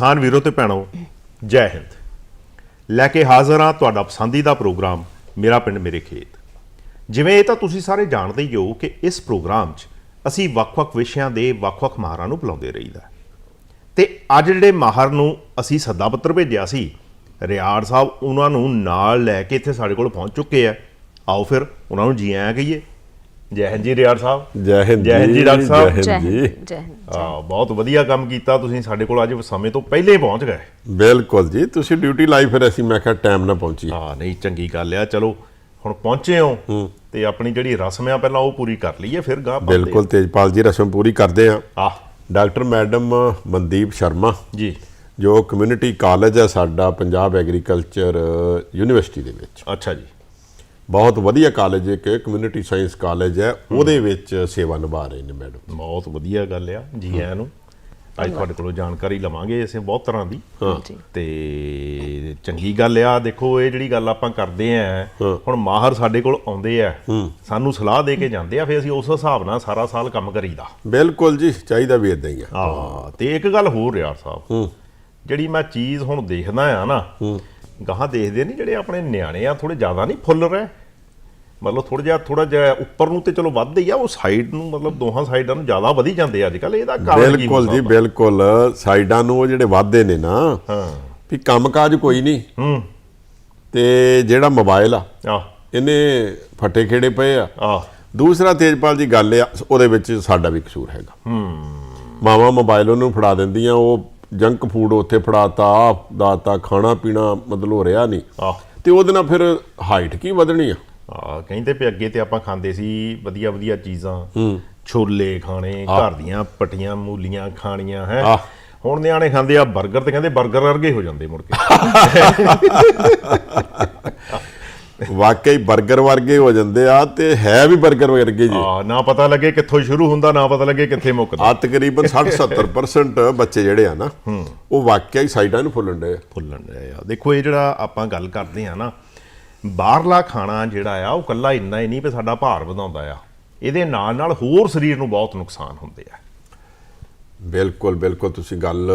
ਕਿਸਾਨ ਵੀਰੋ ਤੇ ਭੈਣੋ, ਜੈ ਹਿੰਦ। ਲੈ ਕੇ ਹਾਜ਼ਰ ਹਾਂ ਤੁਹਾਡਾ ਪਸੰਦੀਦਾ ਪ੍ਰੋਗਰਾਮ, ਮੇਰਾ ਪਿੰਡ ਮੇਰੇ ਖੇਤ। ਜਿਵੇਂ ਇਹ ਤਾਂ ਤੁਸੀਂ ਸਾਰੇ ਜਾਣਦੇ ਹੀ ਹੋ ਕਿ ਇਸ ਪ੍ਰੋਗਰਾਮ 'ਚ ਅਸੀਂ ਵੱਖ-ਵੱਖ ਵਿਸ਼ਿਆਂ ਦੇ ਵੱਖ-ਵੱਖ ਮਾਹਰਾਂ ਨੂੰ ਬੁਲਾਉਂਦੇ ਰਹੀਦਾ। ਤੇ ਅੱਜ ਜਿਹੜੇ ਮਾਹਰ ਨੂੰ ਅਸੀਂ ਸੱਦਾ ਪੱਤਰ ਭੇਜਿਆ ਸੀ, ਰਿਆੜ ਸਾਹਿਬ ਉਹਨਾਂ ਨੂੰ ਨਾਲ ਲੈ ਕੇ ਇੱਥੇ ਸਾਡੇ ਕੋਲ ਪਹੁੰਚ ਚੁੱਕੇ ਆ। ਆਓ ਫਿਰ ਉਹਨਾਂ ਨੂੰ ਜੀ ਆਇਆਂ ਕਹੀਏ। ਜੈ ਹਿੰਦ ਜੀ ਰਿਆੜ ਸਾਹਿਬ। ਜੈ ਹਿੰਦ ਜੈ ਹਿੰਦ ਜੀ ਡਾਕਟਰ ਸਾਹਿਬ। ਜੈ ਹਿੰਦ ਜੀ। ਜੈ ਹਿੰਦ ਬਹੁਤ ਵਧੀਆ ਕੰਮ ਕੀਤਾ ਤੁਸੀਂ ਸਾਡੇ ਕੋਲ ਅੱਜ ਸਮੇਂ ਤੋਂ ਪਹਿਲੇ ਪਹੁੰਚ ਗਏ। ਬਿਲਕੁਲ ਜੀ ਤੁਸੀਂ ਡਿਊਟੀ ਲਾਈ ਫਿਰ ਅਸੀਂ ਮੈਂ ਕਿਹਾ ਟਾਈਮ ਨਾ ਪਹੁੰਚੀ। ਹਾਂ ਨਹੀਂ ਚੰਗੀ ਗੱਲ ਆ ਚਲੋ ਹੁਣ ਪਹੁੰਚੇ ਹੋ ਤੇ ਆਪਣੀ ਜਿਹੜੀ ਰਸਮ ਆ ਪਹਿਲਾਂ ਉਹ ਪੂਰੀ ਕਰ ਲਈਏ ਫਿਰ ਗਾਂ ਬਿਲਕੁਲ ਤੇਜਪਾਲ ਜੀ ਰਸਮ ਪੂਰੀ ਕਰਦੇ ਆ। ਆ ਡਾਕਟਰ ਮੈਡਮ ਮਨਦੀਪ ਸ਼ਰਮਾ। ਜੀ। ਜੋ ਕਮਿਊਨਿਟੀ ਕਾਲਜ ਹੈ ਸਾਡਾ ਪੰਜਾਬ ਐਗਰੀਕਲਚਰ ਯੂਨੀਵਰਸਿਟੀ ਦੇ ਵਿੱਚ। ਅੱਛਾ ਜੀ। ਬਹੁਤ ਵਧੀਆ ਕਾਲਜ ਹੈ ਕਿ ਕਮਿਊਨਿਟੀ ਸਾਇੰਸ ਕਾਲਜ ਹੈ ਉਹਦੇ ਵਿੱਚ ਸੇਵਾ ਨਿਭਾ ਰਹੇ ਨੇ ਮੈਡਮ ਬਹੁਤ ਵਧੀਆ ਗੱਲ ਆ ਜੀ ਆਇਆਂ ਨੂੰ। ਅੱਜ ਤੁਹਾਡੇ ਕੋਲੋਂ ਜਾਣਕਾਰੀ ਲਵਾਂਗੇ ਅਸੀਂ ਬਹੁਤ ਤਰ੍ਹਾਂ ਦੀ। ਜੀ। ਤੇ ਚੰਗੀ ਗੱਲ ਆ ਦੇਖੋ ਇਹ ਜਿਹੜੀ ਗੱਲ ਆਪਾਂ ਕਰਦੇ ਆ ਹੁਣ ਮਾਹਰ ਸਾਡੇ ਕੋਲ ਆਉਂਦੇ ਆ ਸਾਨੂੰ ਸਲਾਹ ਦੇ ਕੇ ਜਾਂਦੇ ਆ ਫਿਰ ਅਸੀਂ ਉਸ ਹਿਸਾਬ ਨਾਲ ਸਾਰਾ ਸਾਲ ਕੰਮ ਕਰੀਦਾ। ਬਿਲਕੁਲ ਜੀ ਚਾਹੀਦਾ ਵੀ ਇਦਾਂ ਹੀ ਆ। ਆ ਤੇ ਇੱਕ ਗੱਲ ਹੋਰ ਯਾਰ ਸਾਹਿਬ। ਜਿਹੜੀ ਮੈਂ ਚੀਜ਼ ਹੁਣ ਦੇਖਦਾ ਆ ਨਾ ਗਾਹਾਂ ਦੇਖਦੇ ਨਹੀਂ ਜਿਹੜੇ ਆਪਣੇ ਨਿਆਣੇ ਆ ਥੋੜੇ ਜ਼ਿਆਦਾ ਨਹੀਂ ਫੁੱਲ ਰਹੇ। ਮਤਲਬ ਥੋੜਾ ਜਿਹਾ ਥੋੜਾ ਜਿਹਾ ਉੱਪਰ ਨੂੰ ਤੇ ਚਲੋ ਵੱਧ ਹੀ ਆ ਉਹ ਸਾਈਡ ਨੂੰ ਮਤਲਬ ਦੋਹਾਂ ਸਾਈਡਾਂ ਨੂੰ ਜ਼ਿਆਦਾ ਵਧੀ ਜਾਂਦੇ ਅੱਜ ਕੱਲ ਇਹਦਾ ਕਾਰਨ ਕੀ ਬਿਲਕੁਲ ਹੋ ਜੀ ਸਕਦਾ? ਬਿਲਕੁਲ। ਸਾਈਡਾਂ ਨੂੰ ਉਹ ਜਿਹੜੇ ਵਾਧੇ ਨੇ ਨਾ ਹਾਂ। ਵੀ ਕੰਮਕਾਜ ਕੋਈ ਨਹੀਂ। ਹੂੰ। ਤੇ ਜਿਹੜਾ ਮੋਬਾਈਲ ਆ ਆ ਇਹਨੇ ਫੱਟੇ ਖੇੜੇ ਪਏ ਆ। ਆ ਦੂਸਰਾ ਤੇਜਪਾਲ ਜੀ ਗੱਲ ਆ ਉਹਦੇ ਵਿੱਚ ਸਾਡਾ ਵੀ ਕਸੂਰ ਹੈਗਾ। ਹੂੰ। ਮਾਵਾ ਮੋਬਾਈਲ ਉਹਨੂੰ ਫੜਾ ਦਿੰਦੀਆਂ ਉਹ ਜੰਕ ਫੂਡ ਉੱਥੇ ਫੜਾਤਾ ਆਹ ਦਾਤਾ ਖਾਣਾ ਪੀਣਾ ਮਤਲਬ ਹੋ ਰਿਹਾ ਨਹੀਂ। ਆ ਤੇ ਉਹਦੇ ਨਾਲ ਫਿਰ ਹਾਈਟ ਕੀ ਵਧਣੀ ਆ? ਆ ਕਹਿੰਦੇ ਪਏ ਅੱਗੇ ਤੇ ਆਪਾਂ ਖਾਂਦੇ ਸੀ ਵਧੀਆ ਵਧੀਆ ਚੀਜ਼ਾਂ। ਹੂੰ। ਛੋਲੇ ਖਾਣੇ ਘਰ ਦੀਆਂ ਪਟੀਆਂ ਮੂਲੀਆਂ ਖਾਣੀਆਂ ਹੈ। ਹੁਣ ਨਿਆਣੇ ਖਾਂਦੇ ਆ 버ਗਰ ਤੇ ਕਹਿੰਦੇ 버ਗਰ ਵਰਗੇ ਹੋ ਜਾਂਦੇ ਮੁੜ ਵਾਕਈ 버ਗਰ ਵਰਗੇ ਹੋ ਜਾਂਦੇ ਆ ਤੇ ਹੈ ਵੀ 버ਗਰ ਵਰਗੇ ਜੀ। ਹਾਂ ਨਾ ਪਤਾ ਲੱਗੇ ਕਿੱਥੋਂ ਸ਼ੁਰੂ ਹੁੰਦਾ ਨਾ ਪਤਾ ਲੱਗੇ ਕਿੱਥੇ ਮੁੱਕਦਾ। ਆ ਤਕਰੀਬਨ 60 70% ਬੱਚੇ ਜਿਹੜੇ ਆ ਨਾ ਉਹ ਵਾਕਿਆ ਹੀ ਸਾਈਡਾਂ ਨੂੰ ਫੁੱਲਣ ਡਏ ਫੁੱਲਣ ਡਏ ਆ। ਦੇਖੋ ਇਹ ਜਿਹੜਾ ਆਪਾਂ ਗੱਲ ਕਰਦੇ ਆ ਨਾ ਬਾਹਰਲਾ ਖਾਣਾ ਜਿਹੜਾ ਆ ਉਹ ਕੱਲਾ ਇੰਨਾ ਹੀ ਨਹੀਂ ਵੀ ਸਾਡਾ ਭਾਰ ਵਧਾਉਂਦਾ ਆ। ਇਹਦੇ ਨਾਲ ਨਾਲ ਹੋਰ ਸਰੀਰ ਨੂੰ ਬਹੁਤ ਨੁਕਸਾਨ ਹੁੰਦੇ ਆ। ਬਿਲਕੁਲ ਬਿਲਕੁਲ ਤੁਸੀਂ ਗੱਲ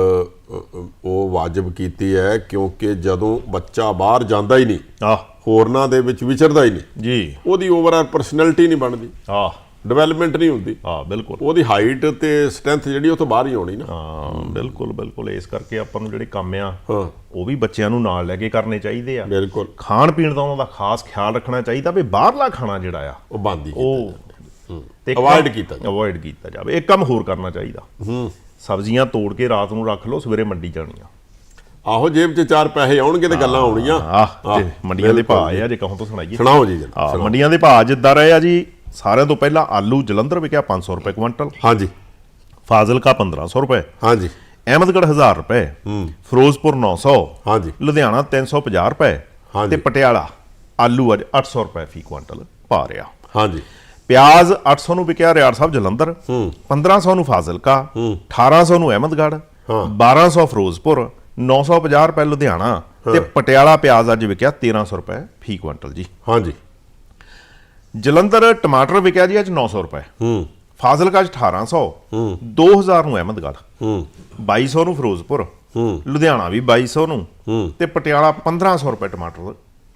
ਉਹ ਵਾਜਬ ਕੀਤੀ ਹੈ ਕਿਉਂਕਿ ਜਦੋਂ ਬੱਚਾ ਬਾਹਰ ਜਾਂਦਾ ਹੀ ਨਹੀਂ ਆ ਹੋਰਨਾਂ ਦੇ ਵਿੱਚ ਵਿਚਰਦਾ ਹੀ ਨਹੀਂ ਜੀ। ਉਹਦੀ ਓਵਰਆਲ ਪਰਸਨੈਲਿਟੀ ਨਹੀਂ ਬਣਦੀ। ਆ ਡਿਵੈਲਪਮੈਂਟ ਨਹੀਂ ਹੁੰਦੀ। ਆ ਬਿਲਕੁਲ। ਉਹਦੀ ਹਾਈਟ ਤੇ ਸਟਰੈਂਥ ਜਿਹੜੀ ਉਹ ਤੋਂ ਬਾਹਰ ਹੀ ਆਉਣੀ ਨਾ। ਹਾਂ ਬਿਲਕੁਲ ਬਿਲਕੁਲ। ਇਸ ਕਰਕੇ ਆਪਾਂ ਨੂੰ ਜਿਹੜੇ ਕੰਮ ਆ ਹਾਂ। ਉਹ ਵੀ ਬੱਚਿਆਂ ਨੂੰ ਨਾਲ ਲੈ ਕੇ ਕਰਨੇ ਚਾਹੀਦੇ ਆ। ਬਿਲਕੁਲ। ਖਾਣ ਪੀਣ ਦਾ ਉਹਨਾਂ ਦਾ ਖਾਸ ਖਿਆਲ ਰੱਖਣਾ ਚਾਹੀਦਾ ਵੀ ਬਾਹਰਲਾ ਖਾਣਾ ਜਿਹੜਾ ਆ ਉਹ ਬੰਦ ਹੀ ਉਹ ਤੇ Avoid ਕੀਤਾ ਜਾਵੇ। ਅਵੋਇਡ ਕੀਤਾ ਜਾਵੇ। ਇੱਕ ਕੰਮ ਹੋਰ ਕਰਨਾ ਚਾਹੀਦਾ। ਹੂੰ। ਸਬਜ਼ੀਆਂ ਤੋੜ ਕੇ ਰਾਤ ਨੂੰ ਰੱਖ ਲਓ ਸਵੇਰੇ ਮੰਡੀ ਜਾਣੀਆਂ। ਆਹੋ ਜੇਬ 'ਚ ਚਾਰ ਪੈਸੇ ਆਉਣਗੇ ਤੇ ਗੱਲਾਂ ਆਉਣੀਆਂ ਆਹ ਤੇ ਮੰਡੀਆਂ ਦੇ ਭਾਅ ਆ ਜੇ ਕਹੋ ਤਾਂ ਸੁਣਾਈਏ। ਸੁਣਾਓ ਜੀ ਜਨਾਬ, ਹਾਂ। ਮੰਡੀਆਂ ਦੇ ਭਾਅ ਜਿੱਦਾਂ ਰਹੇ ਆ ਜੀ ਸਾਰਿਆਂ ਤੋਂ ਪਹਿਲਾਂ ਆਲੂ ਜਲੰਧਰ ਵਿਕਿਆ 500 ਰੁਪਏ ਕੁਇੰਟਲ। ਹਾਂਜੀ। ਫਾਜ਼ਿਲਕਾ 1500 ਰੁਪਏ। ਹਾਂਜੀ। ਅਹਿਮਦਗੜ੍ਹ 1000 ਰੁਪਏ। ਫਿਰੋਜ਼ਪੁਰ 900 ਹਾਂਜੀ। ਲੁਧਿਆਣਾ 350 ਰੁਪਏ। ਹਾਂਜੀ। ਤੇ ਪਟਿਆਲਾ ਆਲੂ ਅੱਜ 800 ਰੁਪਏ ਫੀ ਕੁਇੰਟਲ ਪਾ ਰਿਹਾ। ਹਾਂਜੀ। ਪਿਆਜ਼ 800 ਨੂੰ ਵਿਕਿਆ ਰਿਆੜ ਸਾਹਿਬ ਜਲੰਧਰ। 1500 ਨੂੰ ਫਾਜ਼ਿਲਕਾ। 1800 ਨੂੰ ਅਹਿਮਦਗੜ੍ਹ। ਹਾਂ। 1200 ਫਿਰੋਜ਼ਪੁਰ। 950 ਰੁਪਏ ਲੁਧਿਆਣਾ। ਤੇ ਪਟਿਆਲਾ ਪਿਆਜ਼ ਅੱਜ ਵਿਕਿਆ 1300 ਰੁਪਏ ਫੀ ਕੁਇੰਟਲ ਜੀ। ਹਾਂਜੀ। ਜਲੰਧਰ ਟਮਾਟਰ ਵਿਕਿਆ ਜੀ ਅੱਜ 900 ਰੁਪਏ। ਹੂੰ। ਫਾਜ਼ਿਲਕਾ ਚ 1800 2000 ਨੂੰ ਅਹਿਮਦਗੜ੍ਹ। ਹੂੰ। 2200 ਨੂੰ ਫਿਰੋਜ਼ਪੁਰ। ਹੂੰ। ਲੁਧਿਆਣਾ ਵੀ 2200 ਨੂੰ। ਹੂੰ। ਤੇ ਪਟਿਆਲਾ 1500 ਰੁਪਏ ਟਮਾਟਰ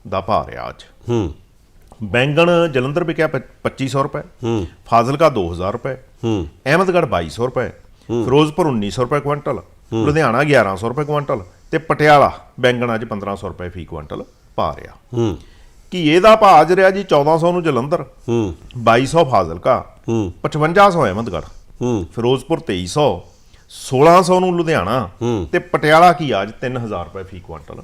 ਦਾ ਭਾਅ ਰਿਹਾ ਅੱਜ। ਹੂੰ। ਬੈਂਗਣ ਜਲੰਧਰ ਵਿਕਿਆ ਪ- 2500 ਰੁਪਏ। ਹੂੰ। ਫਾਜ਼ਿਲਕਾ 2000 ਰੁਪਏ। ਹੂੰ। ਅਹਿਮਦਗੜ੍ਹ 2200 ਰੁਪਏ। ਫਿਰੋਜ਼ਪੁਰ 1900 ਰੁਪਏ ਕੁਇੰਟਲ। ਲੁਧਿਆਣਾ 1100 ਰੁਪਏ ਕੁਇੰਟਲ। ਤੇ ਪਟਿਆਲਾ ਬੈਂਗਣ ਅੱਜ 1500 ਰੁਪਏ ਫੀ ਕੁਇੰਟਲ ਪਾ ਰਿਹਾ। ਹੂੰ। ਘੀਏ ਦਾ ਭਾਅ ਅੱਜ ਰਿਹਾ ਜੀ 1400 ਨੂੰ ਜਲੰਧਰ ਹੂੰ। 2200 ਫਾਜ਼ਿਲਕਾ ਹੂੰ। 5500 ਅਹਿਮਦਗੜ੍ਹ ਹੂੰ। ਫਿਰੋਜ਼ਪੁਰ 2300 1600 ਨੂੰ ਲੁਧਿਆਣਾ। ਤੇ ਪਟਿਆਲਾ ਕੀ ਅੱਜ 3000 ਰੁਪਏ ਫੀ ਕੁਇੰਟਲ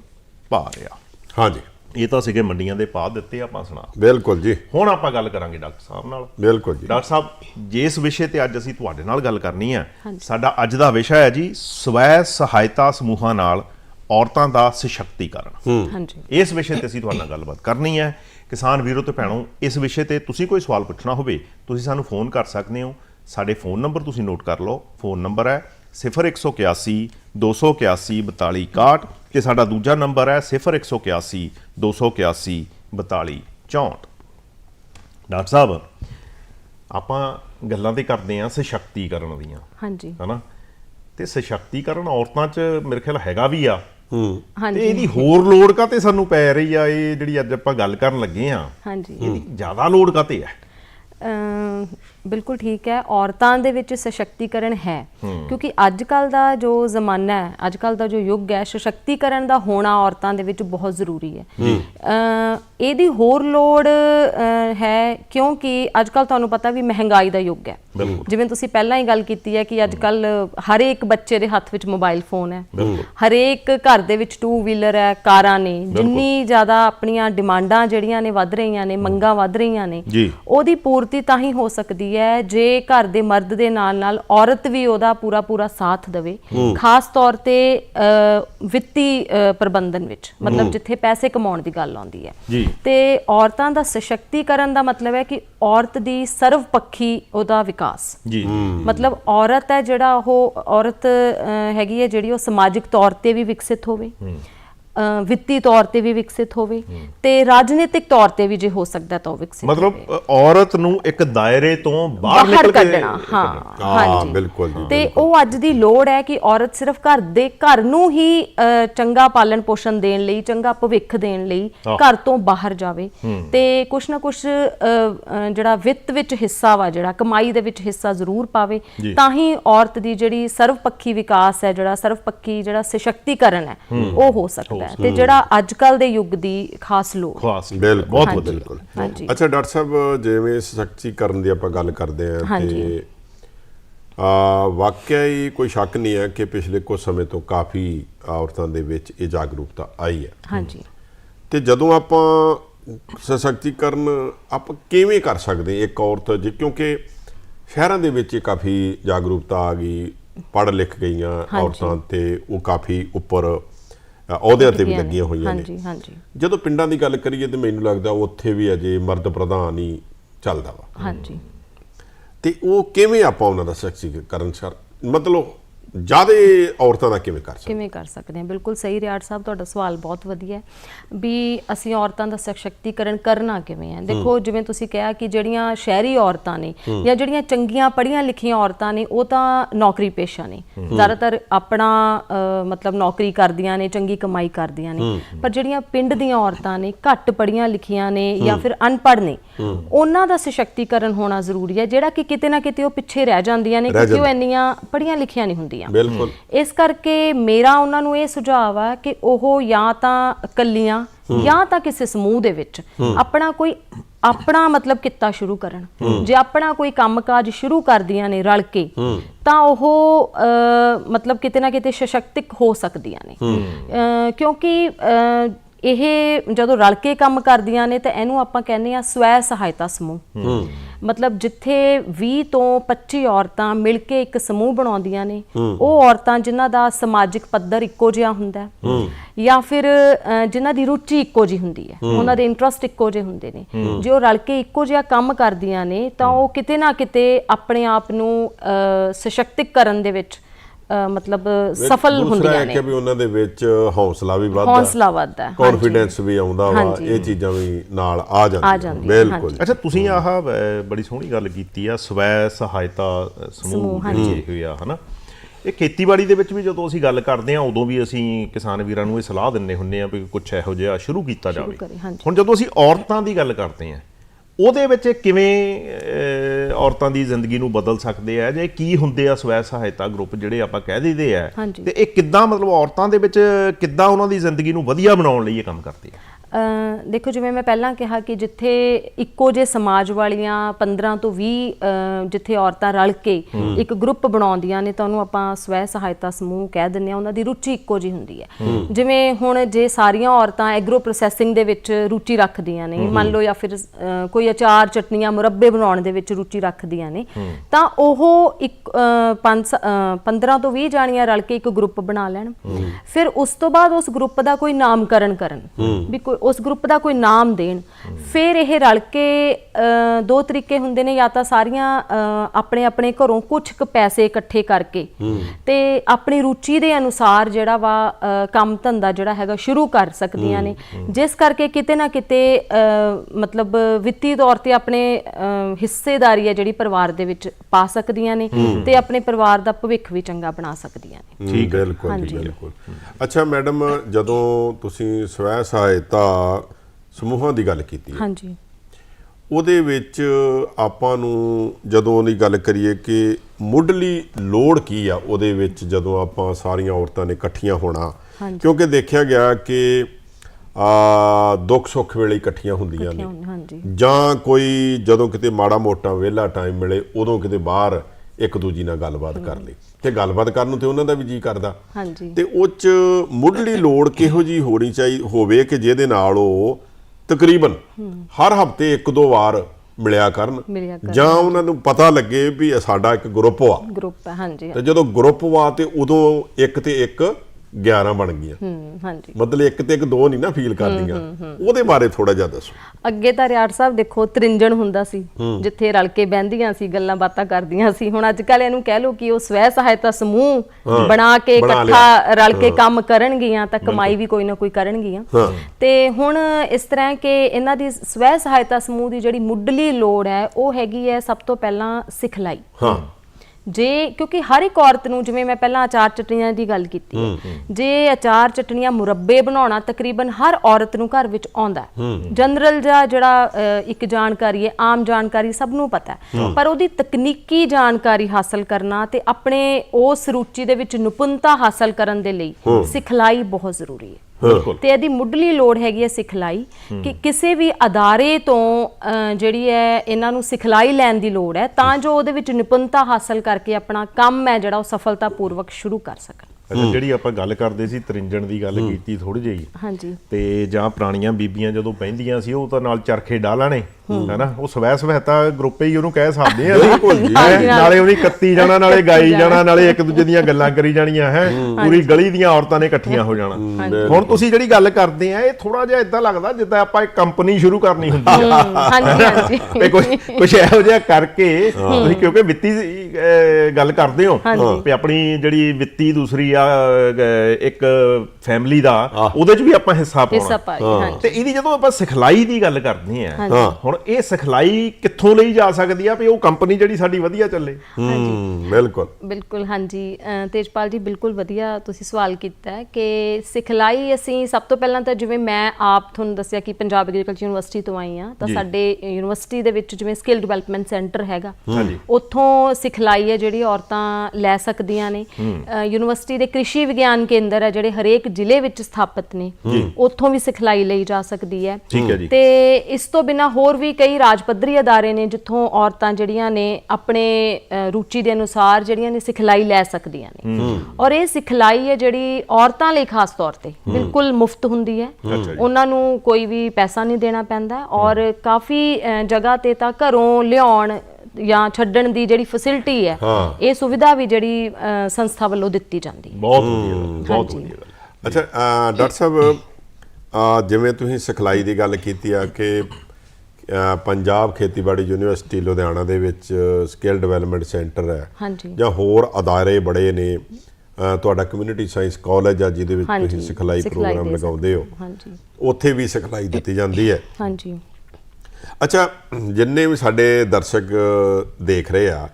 ਪਾ ਰਿਹਾ। ਹਾਂਜੀ। ਇਹ ਤਾਂ ਸੀਗੇ ਮੰਡੀਆਂ ਦੇ ਭਾਅ ਦਿੱਤੇ ਆਪਾਂ ਸੁਣਾ। ਬਿਲਕੁਲ ਜੀ। ਹੁਣ ਆਪਾਂ ਗੱਲ ਕਰਾਂਗੇ ਡਾਕਟਰ ਸਾਹਿਬ ਨਾਲ। ਬਿਲਕੁਲ ਜੀ। ਡਾਕਟਰ ਸਾਹਿਬ ਜਿਸ ਵਿਸ਼ੇ ਤੇ ਅੱਜ ਅਸੀਂ ਤੁਹਾਡੇ ਨਾਲ ਗੱਲ ਕਰਨੀ ਹੈ ਸਾਡਾ ਅੱਜ ਦਾ ਵਿਸ਼ਾ ਹੈ ਜੀ ਸਵੈ ਸਹਾਇਤਾ ਸਮੂਹਾਂ ਨਾਲ ਔਰਤਾਂ ਦਾ ਸਸ਼ਕਤੀਕਰਨ। ਹਾਂਜੀ। ਇਸ ਵਿਸ਼ੇ ਤੇ ਅਸੀਂ ਤੁਹਾਡੇ ਨਾਲ ਗੱਲਬਾਤ ਕਰਨੀ ਹੈ। ਕਿਸਾਨ ਵੀਰੋ ਤੇ ਭੈਣੋ ਇਸ ਵਿਸ਼ੇ ਤੇ ਤੁਸੀਂ ਕੋਈ ਸਵਾਲ ਪੁੱਛਣਾ ਹੋਵੇ ਤੁਸੀਂ ਸਾਨੂੰ ਫੋਨ ਕਰ ਸਕਦੇ ਹੋ। ਸਾਡੇ ਫੋਨ ਨੰਬਰ ਤੁਸੀਂ ਨੋਟ ਕਰ ਲਓ। ਫੋਨ ਨੰਬਰ ਹੈ 0181 281 4261 ਤੇ ਸਾਡਾ ਦੂਜਾ ਨੰਬਰ ਹੈ 0181 281 4264 ਡਾਕਟਰ ਸਾਹਿਬ ਆਪਾਂ ਗੱਲਾਂ ਤੇ ਕਰਦੇ ਆਂ ਸਸ਼ਕਤੀਕਰਨ ਦੀਆਂ। ਹਾਂਜੀ। ਹਨਾ? ਤੇ ਸਸ਼ਕਤੀਕਰਨ ਔਰਤਾਂ 'ਚ ਮੇਰੇ ਖਿਆਲ ਹੈਗਾ ਵੀ ਆ। ਹੂੰ। ਤੇ ਹਾਂਜੀ ਇਹਦੀ ਹੋਰ ਲੋੜ ਕਾਤੇ ਸਾਨੂੰ ਪੈ ਰਹੀ ਆ? ਇਹ ਜਿਹੜੀ ਅੱਜ ਆਪਾਂ ਗੱਲ ਕਰਨ ਲੱਗੇ ਆ ਹਾਂਜੀ। ਇਹਦੀ ਜ਼ਿਆਦਾ ਲੋੜ ਕਾਤੇ ਆ? ਬਿਲਕੁਲ ਠੀਕ ਹੈ ਔਰਤਾਂ ਦੇ ਵਿੱਚ ਸਸ਼ਕਤੀਕਰਨ ਹੈ। ਕਿਉਂਕਿ ਅੱਜ ਕੱਲ ਦਾ ਜੋ ਜ਼ਮਾਨਾ ਹੈ ਅੱਜ ਕੱਲ ਦਾ ਜੋ ਯੁੱਗ ਹੈ ਸਸ਼ਕਤੀਕਰਨ ਦਾ ਹੋਣਾ ਔਰਤਾਂ ਦੇ ਵਿੱਚ ਬਹੁਤ ਜ਼ਰੂਰੀ ਹੈ। ਇਹਦੀ ਹੋਰ ਲੋੜ ਹੈ ਕਿਉਂਕਿ ਅੱਜ ਕੱਲ ਤੁਹਾਨੂੰ ਪਤਾ ਵੀ ਮਹਿੰਗਾਈ ਦਾ ਯੁੱਗ ਹੈ। ਜਿਵੇਂ ਤੁਸੀਂ ਪਹਿਲਾਂ ਹੀ ਗੱਲ ਕੀਤੀ ਹੈ ਕਿ ਅੱਜ ਕੱਲ ਹਰ ਇੱਕ ਬੱਚੇ ਦੇ ਹੱਥ ਵਿੱਚ ਮੋਬਾਈਲ ਫੋਨ ਹੈ। ਹਰੇਕ ਘਰ ਦੇ ਵਿੱਚ ਟੂ ਵੀਲਰ ਹੈ ਕਾਰਾਂ ਨੇ। ਜਿੰਨੀ ਜ਼ਿਆਦਾ ਆਪਣੀਆਂ ਡਿਮਾਂਡਾਂ ਜਿਹੜੀਆਂ ਨੇ ਵੱਧ ਰਹੀਆਂ ਨੇ ਮੰਗਾਂ ਵੱਧ ਰਹੀਆਂ ਨੇ। ਉਹਦੀ ਪੂਰਤੀ ਤਾਂ ਹੀ ਹੋ ਸਕਦੀ ਹੈ ਜੇ ਘਰ ਦੇ ਮਰਦ ਦੇ ਨਾਲ ਨਾਲ ਔਰਤ ਵੀ ਉਹਦਾ ਪੂਰਾ ਪੂਰਾ ਸਾਥ ਦੇਵੇ ਖਾਸ ਤੌਰ ਤੇ ਵਿੱਤੀ ਪ੍ਰਬੰਧਨ ਵਿੱਚ ਮਤਲਬ ਜਿੱਥੇ ਪੈਸੇ ਕਮਾਉਣ ਦੀ ਗੱਲ ਆਉਂਦੀ ਹੈ। ਜੀ। ਤੇ ਔਰਤਾਂ ਦਾ ਸਸ਼ਕਤੀਕਰਨ ਦਾ ਮਤਲਬ ਹੈ ਕਿ ਔਰਤ ਦੀ ਸਰਵਪੱਖੀ ਉਹਦਾ ਵਿਕਾਸ। ਜੀ। ਮਤਲਬ ਔਰਤ ਹੈ ਜਿਹੜਾ ਉਹ ਔਰਤ ਹੈਗੀ ਹੈ ਜਿਹੜੀ ਉਹ ਸਮਾਜਿਕ ਤੌਰ ਤੇ ਵੀ ਵਿਕਸਿਤ ਹੋਵੇ। ਵਿੱਤੀ ਤੌਰ ਤੇ ਵੀ ਵਿਕਸਿਤ ਹੋਵੇ ਤੇ ਰਾਜਨੀਤਿਕ ਤੌਰ ਤੇ ਵੀ ਜੇ ਹੋ ਸਕਦਾ ਤਾਂ ਵਿਕਸਿਤ ਮਤਲਬ ਔਰਤ ਨੂੰ ਇੱਕ ਦਾਇਰੇ ਤੋਂ ਬਾਹਰ ਨਿਕਲ ਕੇ ਹਾਂ ਹਾਂ ਬਿਲਕੁਲ ਤੇ ਉਹ ਅੱਜ ਦੀ ਲੋੜ ਹੈ ਕਿ ਔਰਤ ਸਿਰਫ ਘਰ ਦੇ ਘਰ ਨੂੰ ਹੀ ਚੰਗਾ ਪਾਲਣ ਪੋਸ਼ਣ ਦੇਣ ਲਈ ਚੰਗਾ ਭਵਿੱਖ ਦੇਣ ਲਈ। ਘਰ ਤੋਂ ਬਾਹਰ ਜਾਵੇ। ਤੇ ਕੁਛ ਨਾ ਕੁਛ ਜਿਹੜਾ ਵਿੱਤ ਵਿੱਚ ਹਿੱਸਾ ਵਾ ਜਿਹੜਾ ਕਮਾਈ ਦੇ ਵਿੱਚ ਹਿੱਸਾ ਜ਼ਰੂਰ ਪਾਵੇ। ਤਾਂ ਹੀ ਔਰਤ ਦੀ ਜਿਹੜੀ ਸਰਵਪੱਖੀ ਵਿਕਾਸ ਹੈ ਜਿਹੜਾ ਸਰਵਪੱਖੀ ਜਿਹੜਾ ਸਸ਼ਕਤੀਕਰਨ ਹੈ ਉਹ ਹੋ ਸਕਦਾ ਹੈ। ਤੇ ਜਿਹੜਾ ਅੱਜ ਕੱਲ ਦੇ ਯੁੱਗ ਦੀ ਖਾਸ ਲੋੜ ਖਾਸ ਬਿਲਕੁਲ ਬਹੁਤ ਬਿਲਕੁਲ। ਅੱਛਾ ਡਾਕਟਰ ਸਾਹਿਬ ਜਿਵੇਂ ਸਸ਼ਕਤੀਕਰਨ ਦੀ ਆਪਾਂ ਗੱਲ ਕਰਦੇ ਆਂ। ਤੇ ਆ ਵਾਕਿਆ ਹੀ ਕੋਈ ਸ਼ੱਕ ਨਹੀਂ ਹੈ ਕਿ ਪਿਛਲੇ ਕੁਝ ਸਮੇਂ ਤੋਂ ਕਾਫੀ ਔਰਤਾਂ ਦੇ ਵਿੱਚ ਇਹ ਜਾਗਰੂਕਤਾ ਆਈ ਹੈ। ਹਾਂਜੀ। ਤੇ ਜਦੋਂ ਆਪਾਂ ਸਸ਼ਕਤੀਕਰਨ ਆਪਾਂ ਕਿਵੇਂ ਕਰ ਸਕਦੇ ਇੱਕ ਔਰਤ ਜੇ ਕਿਉਂਕਿ ਸ਼ਹਿਰਾਂ ਦੇ ਵਿੱਚ ਇਹ ਕਾਫੀ ਜਾਗਰੂਕਤਾ ਆ ਗਈ ਪੜ੍ਹ ਲਿਖ ਗਈਆਂ। ਔਰਤਾਂ ਤੇ ਉਹ ਕਾਫੀ ਉੱਪਰ ਅਹੁਦਿਆਂ ਤੇ ਵੀ ਲੱਗੀਆਂ ਹੋਈਆਂ ਨੇ। ਹਾਂਜੀ ਹਾਂਜੀ। ਜਦੋਂ ਪਿੰਡਾਂ ਦੀ ਗੱਲ ਕਰੀਏ ਤੇ ਮੈਨੂੰ ਲੱਗਦਾ ਉੱਥੇ ਵੀ ਅਜੇ ਮਰਦ ਪ੍ਰਧਾਨ ਹੀ ਚੱਲਦਾ ਵਾ। ਹਾਂਜੀ। ਤੇ ਉਹ ਕਿਵੇਂ ਆਪਾਂ ਉਹਨਾਂ ਦਾ ਸਸ਼ਕਤੀਕਰਨ ਕਰ ਮਤਲਬ ਜਿਆਦੇ ਔਰਤਾਂ ਦਾ ਕਿਵੇਂ ਕਰ ਸਕਦੇ? ਕਿਵੇਂ ਕਰ ਸਕਦੇ ਹਾਂ? ਬਿਲਕੁਲ ਸਹੀ ਰਿਆੜ ਸਾਹਿਬ ਤੁਹਾਡਾ ਸਵਾਲ ਬਹੁਤ ਵਧੀਆ ਹੈ ਵੀ ਅਸੀਂ ਔਰਤਾਂ ਦਾ ਸਸ਼ਕਤੀਕਰਨ ਕਰਨਾ ਕਿਵੇਂ ਹੈ? ਦੇਖੋ ਜਿਵੇਂ ਤੁਸੀਂ ਕਿਹਾ ਕਿ ਜਿਹੜੀਆਂ ਸ਼ਹਿਰੀ ਔਰਤਾਂ ਨੇ ਜਾਂ ਜਿਹੜੀਆਂ ਚੰਗੀਆਂ ਪੜ੍ਹੀਆਂ ਲਿਖੀਆਂ ਔਰਤਾਂ ਨੇ ਉਹ ਤਾਂ ਨੌਕਰੀ ਪੇਸ਼ਾ ਨੇ। ਜ਼ਿਆਦਾਤਰ ਆਪਣਾ ਮਤਲਬ ਨੌਕਰੀ ਕਰਦੀਆਂ ਨੇ ਚੰਗੀ ਕਮਾਈ ਕਰਦੀਆਂ ਨੇ। ਪਰ ਜਿਹੜੀਆਂ ਪਿੰਡ ਦੀਆਂ ਔਰਤਾਂ ਨੇ ਘੱਟ ਪੜ੍ਹੀਆਂ ਲਿਖੀਆਂ ਨੇ ਜਾਂ ਫਿਰ ਅਨਪੜ੍ਹ ਨੇ ਉਹਨਾਂ ਦਾ ਸਸ਼ਕਤੀਕਰਨ ਹੋਣਾ ਜ਼ਰੂਰੀ ਹੈ ਜਿਹੜਾ ਕਿ ਕਿਤੇ ਨਾ ਕਿਤੇ ਉਹ ਪਿੱਛੇ ਰਹਿ ਜਾਂਦੀਆਂ ਨੇ ਕਿਉਂਕਿ ਉਹ। ਇੰਨੀਆਂ ਪੜ੍ਹੀਆਂ ਲਿਖੀਆਂ ਨਹੀਂ ਹੁੰਦੀਆਂ। ਬਿਲਕੁਲ। ਇਸ ਕਰਕੇ ਮੇਰਾ ਉਹਨਾਂ ਨੂੰ ਇਹ ਸੁਝਾਅ ਆ ਕਿ ਉਹ ਜਾਂ ਤਾਂ ਕੱਲੀਆਂ ਜਾਂ ਤਾਂ ਕਿਸੇ ਸਮੂਹ ਦੇ ਵਿੱਚ ਆਪਣਾ ਕੋਈ ਆਪਣਾ ਮਤਲਬ ਕਿੱਤਾ ਸ਼ੁਰੂ ਕਰਨ। ਜੇ ਆਪਣਾ ਕੋਈ ਕੰਮਕਾਜ ਸ਼ੁਰੂ ਕਰਦੀਆਂ ਨੇ ਰਲ ਕੇ ਤਾਂ ਉਹ ਮਤਲਬ ਕਿਤੇ ਨਾ ਕਿਤੇ ਸਸ਼ਕਤਿਕ ਹੋ ਸਕਦੀਆਂ ਨੇ। ਕਿਉਂਕਿ ਇਹ ਜਦੋਂ ਰਲ ਕੇ ਕੰਮ ਕਰਦੀਆਂ ਨੇ ਤਾਂ ਇਹਨੂੰ ਆਪਾਂ ਕਹਿੰਦੇ ਆ ਸਵੈ ਸਹਾਇਤਾ ਸਮੂਹ। ਮਤਲਬ ਜਿੱਥੇ 20 ਤੋਂ 25 ਔਰਤਾਂ ਮਿਲ ਕੇ ਇੱਕ ਸਮੂਹ ਬਣਾਉਂਦੀਆਂ ਨੇ ਉਹ ਔਰਤਾਂ ਜਿਨ੍ਹਾਂ ਦਾ ਸਮਾਜਿਕ ਪੱਧਰ ਇੱਕੋ ਜਿਹਾ ਹੁੰਦਾ ਹੈ। ਜਾਂ ਫਿਰ ਜਿਨ੍ਹਾਂ ਦੀ ਰੁਚੀ ਇੱਕੋ ਜਿਹੀ ਹੁੰਦੀ ਹੈ। ਉਹਨਾਂ ਦੇ ਇੰਟਰਸਟ ਇੱਕੋ ਜਿਹੇ ਹੁੰਦੇ ਨੇ। ਜੇ ਉਹ ਰਲ ਕੇ ਇੱਕੋ ਜਿਹਾ ਕੰਮ ਕਰਦੀਆਂ ਨੇ ਤਾਂ ਉਹ ਕਿਤੇ ਨਾ ਕਿਤੇ ਆਪਣੇ ਆਪ ਨੂੰ ਸਸ਼ਕਤਿਕ ਕਰਨ ਦੇ ਵਿੱਚ ਮਤਲਬ ਸਫਲ ਹੁੰਦੀਆਂ ਨੇ ਕਿ ਵੀ ਉਹਨਾਂ ਦੇ ਵਿੱਚ ਹੌਸਲਾ ਵੀ ਵੱਧਦਾ ਹੌਸਲਾ ਵੱਧਦਾ। ਕੌਨਫੀਡੈਂਸ ਵੀ ਆਉਂਦਾ ਵਾ। ਇਹ ਚੀਜ਼ਾਂ ਵੀ ਨਾਲ ਆ ਜਾਂਦੀਆਂ ਬਿਲਕੁਲ। ਅੱਛਾ ਤੁਸੀਂ ਆਹ ਬੜੀ ਸੋਹਣੀ ਗੱਲ ਕੀਤੀ ਆ ਸਵੈ ਸਹਾਇਤਾ ਸਮੂਹ ਜਿਹੜੇ ਹੋਏ ਆ ਹਨਾ ਇਹ ਖੇਤੀਬਾੜੀ ਦੇ ਵਿੱਚ ਵੀ ਜਦੋਂ ਅਸੀਂ ਗੱਲ ਕਰਦੇ ਆ ਉਦੋਂ ਵੀ ਅਸੀਂ ਕਿਸਾਨ ਵੀਰਾਂ ਨੂੰ ਇਹ ਸਲਾਹ ਦਿੰਨੇ ਹੁੰਨੇ ਆ ਵੀ ਕੁਝ ਇਹੋ ਜਿਹਾ ਸ਼ੁਰੂ ਕੀਤਾ ਜਾਵੇ। ਹੁਣ ਜਦੋਂ ਅਸੀਂ ਔਰਤਾਂ ਦੀ ਗੱਲ ਕਰਦੇ ਆ ਉਹਦੇ ਵਿੱਚ ਕਿਵੇਂ ਔਰਤਾਂ ਦੀ ਜ਼ਿੰਦਗੀ ਨੂੰ ਬਦਲ ਸਕਦੇ ਆ ਜਾਂ ਕੀ ਹੁੰਦੇ ਆ ਸਵੈ ਸਹਾਇਤਾ ਗਰੁੱਪ ਜਿਹੜੇ ਆਪਾਂ ਕਹਿ ਦਿੰਦੇ ਆ। ਤੇ ਇਹ ਕਿੱਦਾਂ ਮਤਲਬ ਔਰਤਾਂ ਦੇ ਵਿੱਚ ਕਿੱਦਾਂ ਉਹਨਾਂ ਦੀ ਜ਼ਿੰਦਗੀ ਨੂੰ ਵਧੀਆ ਬਣਾਉਣ ਲਈ ਇਹ ਕੰਮ ਕਰਦੇ ਆ ਦੇਖੋ ਜਿਵੇਂ ਮੈਂ ਪਹਿਲਾਂ ਕਿਹਾ ਕਿ ਜਿੱਥੇ ਇੱਕੋ ਜੇ ਸਮਾਜ ਵਾਲੀਆਂ 15 ਤੋਂ 20 ਅ, ਜਿੱਥੇ ਔਰਤਾਂ ਰਲ ਕੇ ਇੱਕ ਗਰੁੱਪ ਬਣਾਉਂਦੀਆਂ ਨੇ ਤਾਂ ਉਹਨੂੰ ਆਪਾਂ ਸਵੈ ਸਹਾਇਤਾ ਸਮੂਹ ਕਹਿ ਦਿੰਦੇ ਆ ਉਹਨਾਂ ਦੀ ਰੁਚੀ ਇੱਕੋ ਜੀ ਹੁੰਦੀ ਹੈ। ਜਿਵੇਂ ਹੁਣ ਜੇ ਸਾਰੀਆਂ ਔਰਤਾਂ ਐਗਰੋ ਪ੍ਰੋਸੈਸਿੰਗ ਦੇ ਵਿੱਚ ਰੁਚੀ ਰੱਖਦੀਆਂ ਨੇ ਮੰਨ ਲਓ ਜਾਂ ਫਿਰ ਕੋਈ ਅਚਾਰ ਚਟਨੀਆਂ ਮੁਰੱਬੇ ਬਣਾਉਣ ਦੇ ਵਿੱਚ ਰੁਚੀ ਰੱਖਦੀਆਂ ਨੇ ਤਾਂ ਉਹ ਇੱਕ 5 15 ਤੋਂ 20 ਜਾਣੀਆਂ ਰਲ ਕੇ ਇੱਕ ਗਰੁੱਪ ਬਣਾ ਲੈਣ। ਫਿਰ ਉਸ ਤੋਂ ਬਾਅਦ ਉਸ ਗਰੁੱਪ ਦਾ ਕੋਈ ਨਾਮਕਰਨ ਕਰਨ। ਵੀ ਕੋਈ ਉਸ ਗਰੁੱਪ ਦਾ ਕੋਈ ਨਾਮ ਦੇਣ। ਫਿਰ ਇਹ ਰਲ ਕੇ ਦੋ ਤਰੀਕੇ ਹੁੰਦੇ ਨੇ ਜਾਂ ਤਾਂ ਸਾਰੀਆਂ ਆਪਣੇ ਆਪਣੇ ਘਰੋਂ ਕੁਝ ਕੁ ਪੈਸੇ ਇਕੱਠੇ ਕਰਕੇ ਤੇ ਆਪਣੀ ਰੁਚੀ ਦੇ ਅਨੁਸਾਰ ਜਿਹੜਾ ਵਾ ਕੰਮ ਧੰਦਾ ਜਿਹੜਾ ਹੈਗਾ ਸ਼ੁਰੂ ਕਰ ਸਕਦੀਆਂ ਨੇ। ਜਿਸ ਕਰਕੇ ਕਿਤੇ ਨਾ ਕਿਤੇ ਮਤਲਬ ਵਿੱਤੀ ਤੌਰ ਤੇ ਆਪਣੇ ਹਿੱਸੇਦਾਰੀ ਹੈ ਜਿਹੜੀ ਪਰਿਵਾਰ ਦੇ ਵਿੱਚ ਪਾ ਸਕਦੀਆਂ ਨੇ ਤੇ ਆਪਣੇ ਪਰਿਵਾਰ ਦਾ ਭਵਿੱਖ ਵੀ ਚੰਗਾ ਬਣਾ ਸਕਦੀਆਂ ਨੇ। ਠੀਕ ਬਿਲਕੁਲ। ਬਿਲਕੁਲ। ਅੱਛਾ ਮੈਡਮ ਜਦੋਂ ਤੁਸੀਂ ਸਵੈ ਸਹਾਇਤਾ ਸਮੂਹਾਂ ਦੀ ਗੱਲ ਕੀਤੀ ਹੈ। ਹਾਂਜੀ। ਉਹਦੇ ਵਿੱਚ ਆਪਾਂ ਨੂੰ ਜਦੋਂ ਉਹਦੀ ਗੱਲ ਕਰੀਏ ਕਿ ਮੁੱਢਲੀ ਲੋੜ ਕੀ ਆ ਉਹਦੇ ਵਿੱਚ ਜਦੋਂ ਆਪਾਂ ਸਾਰੀਆਂ ਔਰਤਾਂ ਨੇ ਇਕੱਠੀਆਂ ਹੋਣਾ। ਕਿਉਂਕਿ ਦੇਖਿਆ ਗਿਆ ਕਿ ਆ ਦੁੱਖ ਸੁੱਖ ਵੇਲੇ ਇਕੱਠੀਆਂ ਹੁੰਦੀਆਂ ਨੇ। ਹਾਂਜੀ। ਜਾਂ ਕੋਈ ਜਦੋਂ ਕਿਤੇ ਮਾੜਾ ਮੋਟਾ ਵਿਹਲਾ ਟਾਈਮ ਮਿਲੇ ਉਦੋਂ ਕਿਤੇ ਬਾਹਰ ਇੱਕ ਦੂਜੀ ਨਾਲ ਗੱਲਬਾਤ ਕਰ ਲਈ। ਤੇ ਗੱਲਬਾਤ ਕਰਨ ਨੂੰ ਤੇ ਉਹਨਾਂ ਦਾ ਵੀ ਜੀ ਕਰਦਾ। ਹਾਂਜੀ। ਤੇ ਉਹ ਚ ਮੁੱਢਲੀ ਲੋੜ ਕਿਹੋ ਜੀ ਹੋਣੀ ਚਾਹੀ ਹੋਵੇ ਕਿ ਜਿਹਦੇ ਨਾਲ ਉਹ ਤਕਰੀਬਨ ਹਰ ਹਫ਼ਤੇ ਇੱਕ ਦੋ ਵਾਰ ਮਿਲਿਆ ਕਰਨ ਜਾਂ ਉਹਨਾਂ ਨੂੰ ਪਤਾ ਲੱਗੇ ਵੀ ਸਾਡਾ ਇੱਕ ਗਰੁੱਪ ਆ। ਗਰੁੱਪ ਹੈ ਹਾਂਜੀ। ਤੇ ਜਦੋਂ ਗਰੁੱਪ ਵਾ ਤੇ ਉਦੋਂ ਇੱਕ ਤੇ ਇੱਕ 11 ਬਣ ਗਈਆਂ। ਹੂੰ ਹਾਂਜੀ। ਮਤਲਬ ਇੱਕ ਤੇ ਇੱਕ ਦੋ ਨਹੀਂ ਨਾ ਫੀਲ ਕਰਦੀਆਂ। ਉਹਦੇ ਬਾਰੇ ਥੋੜਾ ਜਿਹਾ ਦੱਸੋ। ਅੱਗੇ ਤਾਂ ਰਿਆੜ ਸਾਹਿਬ ਦੇਖੋ ਤ੍ਰਿੰਜਣ ਹੁੰਦਾ ਸੀ ਜਿੱਥੇ ਰਲ ਕੇ ਬਹਿੰਦੀਆਂ ਸੀ ਗੱਲਾਂ ਬਾਤਾਂ ਕਰਦੀਆਂ ਸੀ। ਹੁਣ ਅੱਜ ਕੱਲ ਇਹਨੂੰ ਕਹਿ ਲਓ ਕਿ ਉਹ ਸਵੈ ਸਹਾਇਤਾ ਸਮੂਹ ਬਣਾ ਕੇ ਇਕੱਠਾ ਰਲ ਕੇ ਕੰਮ ਕਰਨਗੀਆਂ ਤਾਂ ਕਮਾਈ ਵੀ ਕੋਈ ਨਾ ਕੋਈ ਕਰਨਗੀਆਂ। ਤੇ ਹੁਣ ਇਸ ਤਰ੍ਹਾਂ ਕਿ ਇਹਨਾਂ ਦੀ ਸਵੈ ਸਹਾਇਤਾ ਸਮੂਹ ਦੀ ਜਿਹੜੀ ਮੁੱਢਲੀ ਲੋੜ ਹੈ ਉਹ ਹੈਗੀ ਹੈ ਸਭ ਤੋਂ ਪਹਿਲਾਂ ਸਿਖਲਾਈ। ਹਾਂ। ਜੇ ਕਿਉਂਕਿ ਹਰ ਇੱਕ ਔਰਤ ਨੂੰ ਜਿਵੇਂ ਮੈਂ ਪਹਿਲਾਂ ਅਚਾਰ ਚਟਨੀਆਂ ਦੀ ਗੱਲ ਕੀਤੀ ਹੈ ਜੇ ਅਚਾਰ ਚਟਨੀਆਂ ਮੁਰੱਬੇ ਬਣਾਉਣਾ ਤਕਰੀਬਨ ਹਰ ਔਰਤ ਨੂੰ ਘਰ ਵਿੱਚ ਆਉਂਦਾ ਜਨਰਲ ਜਾਂ ਜਿਹੜਾ ਇੱਕ ਜਾਣਕਾਰੀ ਹੈ ਆਮ ਜਾਣਕਾਰੀ ਸਭ ਨੂੰ ਪਤਾ ਪਰ ਉਹਦੀ ਤਕਨੀਕੀ ਜਾਣਕਾਰੀ ਹਾਸਲ ਕਰਨਾ ਤੇ ਆਪਣੇ ਉਸ ਰੁਚੀ ਦੇ ਵਿੱਚ ਨਿਪੁੰਨਤਾ ਹਾਸਲ ਕਰਨ ਦੇ ਲਈ ਸਿਖਲਾਈ ਬਹੁਤ ਜ਼ਰੂਰੀ ਹੈ। ਤੇ ਇਹਦੀ ਮੁੱਢਲੀ ਲੋੜ ਹੈਗੀ ਹੈ ਸਿਖਲਾਈ। ਕਿ ਕਿਸੇ ਵੀ ਅਦਾਰੇ ਤੋਂ ਜਿਹੜੀ ਹੈ ਇਹਨਾਂ ਨੂੰ ਸਿਖਲਾਈ ਲੈਣ ਦੀ ਲੋੜ ਹੈ ਤਾਂ ਜੋ ਉਹਦੇ ਵਿੱਚ ਨਿਪੁੰਨਤਾ ਹਾਸਲ ਕਰਕੇ ਆਪਣਾ ਕੰਮ ਹੈ ਜਿਹੜਾ ਉਹ ਸਫਲਤਾਪੂਰਵਕ ਸ਼ੁਰੂ ਕਰ ਸਕਣ। ਅੱਛਾ ਜਿਹੜੀ ਆਪਾਂ ਗੱਲ ਕਰਦੇ ਸੀ ਤਰਿੰਜਣ ਦੀ ਗੱਲ ਕੀਤੀ ਥੋੜੀ ਜਿਹੀ। ਹਾਂਜੀ। ਤੇ ਜਾਂ ਪੁਰਾਣੀਆਂ ਬੀਬੀਆਂ ਜਦੋਂ ਬਹਿੰਦੀਆਂ ਸੀ ਉਹ ਤਾਂ ਨਾਲ ਚਰਖੇ ਡਾ ਲੈਣੇ। ਹੈਨਾ ਉਹ ਸਵੈ ਸਵੈਤਾ ਗਰੁੱਪ ਹੀ ਉਹਨੂੰ ਕਹਿ ਸਕਦੇ ਆ ਬਿਲਕੁਲ ਜੀ। ਹੈਂ? ਨਾਲੇ ਉਹਦੀ ਕੱਤੀ ਜਾਣਾ ਨਾਲੇ ਗਾਈ ਜਾਣਾ ਨਾਲੇ ਇੱਕ ਦੂਜੇ ਦੀਆਂ ਗੱਲਾਂ ਕਰੀ ਜਾਣੀਆਂ ਹੈ? ਪੂਰੀ ਗਲੀ ਦੀਆਂ ਔਰਤਾਂ ਨੇ ਇਕੱਠੀਆਂ ਹੋ ਜਾਣਾ। ਹੁਣ ਤੁਸੀਂ ਜਿਹੜੀ ਗੱਲ ਕਰਦੇ ਆ ਇਹ ਥੋੜਾ ਜਿਹਾ ਇਦਾਂ ਲੱਗਦਾ ਜਿੱਦਾਂ ਆਪਾਂ ਇੱਕ ਕੰਪਨੀ ਸ਼ੁਰੂ ਕਰਨੀ ਹੁੰਦੀ ਆ। ਹਾਂਜੀ ਹਾਂਜੀ। ਤੇ ਕੁਝ ਕੁਝ ਇਹੋ ਜਿਹਾ ਕਰਕੇ ਤੁਸੀਂ ਕਿਉਂਕਿ ਵਿੱਤੀ ਗੱਲ ਕਰਦੇ ਹੋ ਵੀ ਆਪਣੀ ਜਿਹੜੀ ਵਿੱਤੀ ਦੂਸਰੀ ਆ ਇੱਕ ਫੈਮਿਲੀ ਦਾ ਉਹਦੇ 'ਚ ਵੀ ਆਪਾਂ ਹਿੱਸਾ ਪਾਉਣਾ। ਤੇ ਇਹਦੀ ਜਦੋਂ ਆਪਾਂ ਸਿਖਲਾਈ ਦੀ ਗੱਲ ਕਰਦੇ ਆ ਹਾਂ। ਹੁਣ ਇਹ ਸਿਖਲਾਈ ਕਿੱਥੋਂ ਲਈ ਜਾ ਸਕਦੀ ਆ ਵੀ ਉਹ ਕੰਪਨੀ ਜਿਹੜੀ ਸਾਡੀ ਵਧੀਆ ਚੱਲੇ? ਹੂੰ ਬਿਲਕੁਲ। ਬਿਲਕੁਲ ਹਾਂਜੀ। ਤੇਜਪਾਲ ਜੀ ਬਿਲਕੁਲ ਵਧੀਆ ਤੁਸੀਂ ਸਵਾਲ ਕੀਤਾ ਹੈ ਕਿ ਸਿਖਲਾਈ ਅਸੀਂ ਸਭ ਤੋਂ ਪਹਿਲਾਂ ਤਾਂ ਜਿਵੇਂ ਮੈਂ ਆਪ ਤੁਹਾਨੂੰ ਦੱਸਿਆ ਕਿ ਪੰਜਾਬ ਐਗਰੀਕਲਚਰ ਯੂਨੀਵਰਸਿਟੀ ਤੋਂ ਆਈ ਹਾਂ ਤਾਂ ਸਾਡੇ ਯੂਨੀਵਰਸਿਟੀ ਦੇ ਵਿੱਚ ਜਿਵੇਂ ਸਕਿੱਲ ਡਿਵੈਲਪਮੈਂਟ ਸੈਂਟਰ ਹੈਗਾ ਹਾਂਜੀ। ਉੱਥੋਂ ਸਿਖਲਾਈ ਹੈ ਜਿਹੜੀ ਔਰਤਾਂ ਲੈ ਸਕਦੀਆਂ ਨੇ। ਯੂਨੀਵਰਸਿਟੀ ਦੇ ਕ੍ਰਿਸ਼ੀ ਵਿਗਿਆਨ ਕੇਂਦਰ ਹੈ ਜਿਹੜੇ ਹਰੇਕ ਜ਼ਿਲ੍ਹੇ ਵਿੱਚ ਸਥਾਪਿਤ ਨੇ। ਉੱਥੋਂ ਵੀ ਸਿਖਲਾਈ ਲਈ ਜਾ ਸਕਦੀ ਹੈ। ਠੀਕ ਹੈ ਜੀ। ਤੇ ਇਸ ਤੋਂ ਬਿਨਾ ਹੋਰ ਵੀ ਕਈ ਰਾਜ ਪੱਧਰੀ ਅਦਾਰੇ ਨੇ ਜਿੱਥੋਂ ਔਰਤਾਂ ਜਿਹੜੀਆਂ ਨੇ ਆਪਣੇ ਰੁਚੀ ਦੇ ਅਨੁਸਾਰ ਜਿਹੜੀਆਂ ਨੇ ਸਿਖਲਾਈ ਲੈ ਸਕਦੀਆਂ ਨੇ। ਔਰ ਇਹ ਸਿਖਲਾਈ ਹੈ ਜਿਹੜੀ ਔਰਤਾਂ ਲਈ ਖਾਸ ਤੌਰ ਤੇ ਬਿਲਕੁਲ ਮੁਫਤ ਹੁੰਦੀ ਹੈ। ਉਹਨਾਂ ਨੂੰ ਕੋਈ ਵੀ ਪੈਸਾ ਨਹੀਂ ਦੇਣਾ ਪੈਂਦਾ ਔਰ ਕਾਫੀ ਜਗ੍ਹਾ ਤੇ ਤਾਂ ਘਰੋਂ ਲਿਆਉਣ ਜਾਂ ਛੱਡਣ ਦੀ ਜਿਹੜੀ ਫੈਸਿਲਿਟੀ ਹੈ। ਇਹ ਸੁਵਿਧਾ ਵੀ ਜਿਹੜੀ ਸੰਸਥਾ ਵੱਲੋਂ ਦਿੱਤੀ ਜਾਂਦੀ ਹੈ। ਬਹੁਤ ਵਧੀਆ ਬਹੁਤ। ਵਧੀਆ ਅੱਛਾ ਡਾਕਟਰ ਸਾਹਿਬ ਜਿਵੇਂ ਤੁਸੀਂ ਸਿਖਲਾਈ ਦੀ ਗੱਲ ਕੀਤੀ ਆ ਕਿ ਪੰਜਾਬ ਖੇਤੀਬਾੜੀ ਯੂਨੀਵਰਸਿਟੀ ਲੁਧਿਆਣਾ ਦੇ ਵਿੱਚ ਸਕਿੱਲ ਡਿਵੈਲਪਮੈਂਟ ਸੈਂਟਰ ਹੈ। ਜਾਂ ਹੋਰ ਅਦਾਰੇ ਬੜੇ ਨੇ ਤੁਹਾਡਾ ਕਮਿਊਨਿਟੀ ਸਾਇੰਸ ਕਾਲਜ ਆ ਜਿਹਦੇ ਵਿੱਚ ਤੁਸੀਂ ਸਿਖਲਾਈ ਪ੍ਰੋਗਰਾਮ ਲਗਾਉਂਦੇ ਹੋ। ਹਾਂਜੀ। ਉੱਥੇ ਵੀ ਸਿਖਲਾਈ ਦਿੱਤੀ ਜਾਂਦੀ ਹੈ। ਹਾਂਜੀ। ਅੱਛਾ ਜਿੰਨੇ ਵੀ ਸਾਡੇ ਦਰਸ਼ਕ ਦੇਖ ਰਹੇ ਆ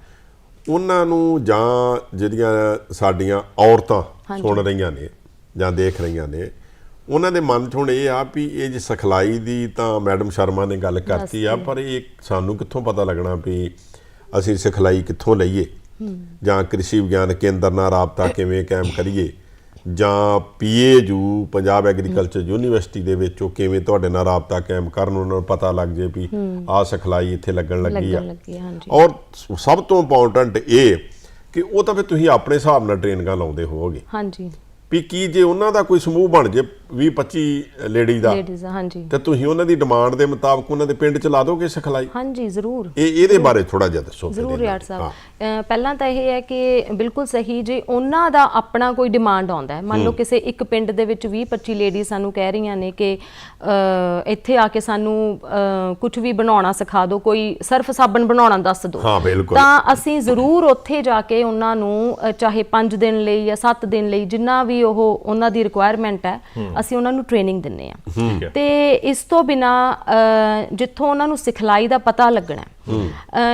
ਉਹਨਾਂ ਨੂੰ ਜਾਂ ਜਿਹੜੀਆਂ ਸਾਡੀਆਂ ਔਰਤਾਂ ਸੁਣ ਰਹੀਆਂ ਨੇ ਜਾਂ ਦੇਖ ਰਹੀਆਂ ਨੇ ਉਹਨਾਂ ਦੇ ਮਨ 'ਚ ਹੁਣ ਇਹ ਆ ਵੀ ਇਹ ਜੀ ਸਿਖਲਾਈ ਦੀ ਤਾਂ ਮੈਡਮ ਸ਼ਰਮਾ ਨੇ ਗੱਲ ਕਰਤੀ ਆ ਪਰ ਇਹ ਸਾਨੂੰ ਕਿੱਥੋਂ ਪਤਾ ਲੱਗਣਾ ਵੀ ਅਸੀਂ ਸਿਖਲਾਈ ਕਿੱਥੋਂ ਲਈਏ? ਜਾਂ ਕ੍ਰਿਸ਼ੀ ਵਿਗਿਆਨ ਕੇਂਦਰ ਨਾਲ ਰਾਬਤਾ ਕਿਵੇਂ ਕਾਇਮ ਕਰੀਏ? ਜਾਂ ਪੀਏਯੂ ਪੰਜਾਬ ਐਗਰੀਕਲਚਰ ਯੂਨੀਵਰਸਿਟੀ ਦੇ ਵਿੱਚ ਉਹ ਕਿਵੇਂ ਤੁਹਾਡੇ ਨਾਲ ਰਾਬਤਾ ਕਾਇਮ ਕਰਨ ਉਹਨਾਂ ਨੂੰ ਪਤਾ ਲੱਗ ਜੇ ਵੀ ਆਹ ਸਿਖਲਾਈ ਇੱਥੇ ਲੱਗਣ ਲੱਗੀ ਆ। ਆ, ਔਰ ਸਭ ਤੋਂ ਇੰਪੋਰਟੈਂਟ ਇਹ ਕਿ ਉਹ ਤਾਂ ਫਿਰ ਤੁਸੀਂ ਆਪਣੇ ਹਿਸਾਬ ਨਾਲ ਟ੍ਰੇਨਿੰਗਾਂ ਲਾਉਂਦੇ ਹੋਵੋਗੇ। ਹਾਂਜੀ। ਵੀ ਕੀ ਜੇ ਉਹਨਾਂ ਦਾ ਕੋਈ ਸਮੂਹ ਬਣ ਜੇ 20 25 ਲੇਡੀ ਦਾ ਲੇਡੀਜ਼ ਹਾਂਜੀ। ਤੇ ਤੁਸੀਂ ਉਹਨਾਂ ਦੀ ਡਿਮਾਂਡ ਦੇ ਮੁਤਾਬਕ ਉਹਨਾਂ ਦੇ ਪਿੰਡ ਚ ਲਾ ਦੋਗੇ ਸਿਖਲਾਈ? ਹਾਂਜੀ ਜ਼ਰੂਰ। ਇਹ ਇਹਦੇ ਬਾਰੇ ਥੋੜਾ ਜਿਹਾ ਦੱਸੋ ਜ਼ਰੂਰ ਯਾਰ। ਸਾਹਿਬ। ਪਹਿਲਾਂ ਤਾਂ ਇਹ ਹੈ ਕਿ ਬਿਲਕੁਲ ਸਹੀ ਜੇ ਉਹਨਾਂ ਦਾ ਆਪਣਾ ਕੋਈ ਡਿਮਾਂਡ ਆਉਂਦਾ ਹੈ। ਮੰਨ ਲਓ ਕਿਸੇ ਇੱਕ ਪਿੰਡ ਦੇ ਵਿੱਚ 20 25 ਲੇਡੀ ਸਾਨੂੰ ਕਹਿ ਰਹੀਆਂ ਨੇ ਕਿ ਇੱਥੇ ਆ ਕੇ ਸਾਨੂੰ ਕੁਝ ਵੀ ਬਣਾਉਣਾ ਸਿਖਾ ਦਿਓ ਕੋਈ ਸਰਫ ਸਾਬਣ ਬਣਾਉਣਾ ਦੱਸ ਦਿਓ। ਹਾਂ, ਬਿਲਕੁਲ। ਤਾਂ ਅਸੀਂ ਜ਼ਰੂਰ ਉੱਥੇ ਜਾ ਕੇ ਉਹਨਾਂ ਨੂੰ ਚਾਹੇ 5 ਦਿਨ ਲਈ ਜਾਂ 7 ਦਿਨ ਲਈ ਜਿੰਨਾ ਵੀ ਉਹ ਉਹਨਾਂ ਦੀ ਰਿਕੁਆਇਰਮੈਂਟ ਹੈ ਅਸੀਂ ਉਹਨਾਂ ਨੂੰ ਟ੍ਰੇਨਿੰਗ ਦਿੰਨੇ ਆ ਤੇ ਇਸ ਤੋਂ ਬਿਨਾ ਜਿੱਥੋਂ ਉਹਨਾਂ ਨੂੰ ਸਿਖਲਾਈ ਦਾ ਪਤਾ ਲੱਗਣਾ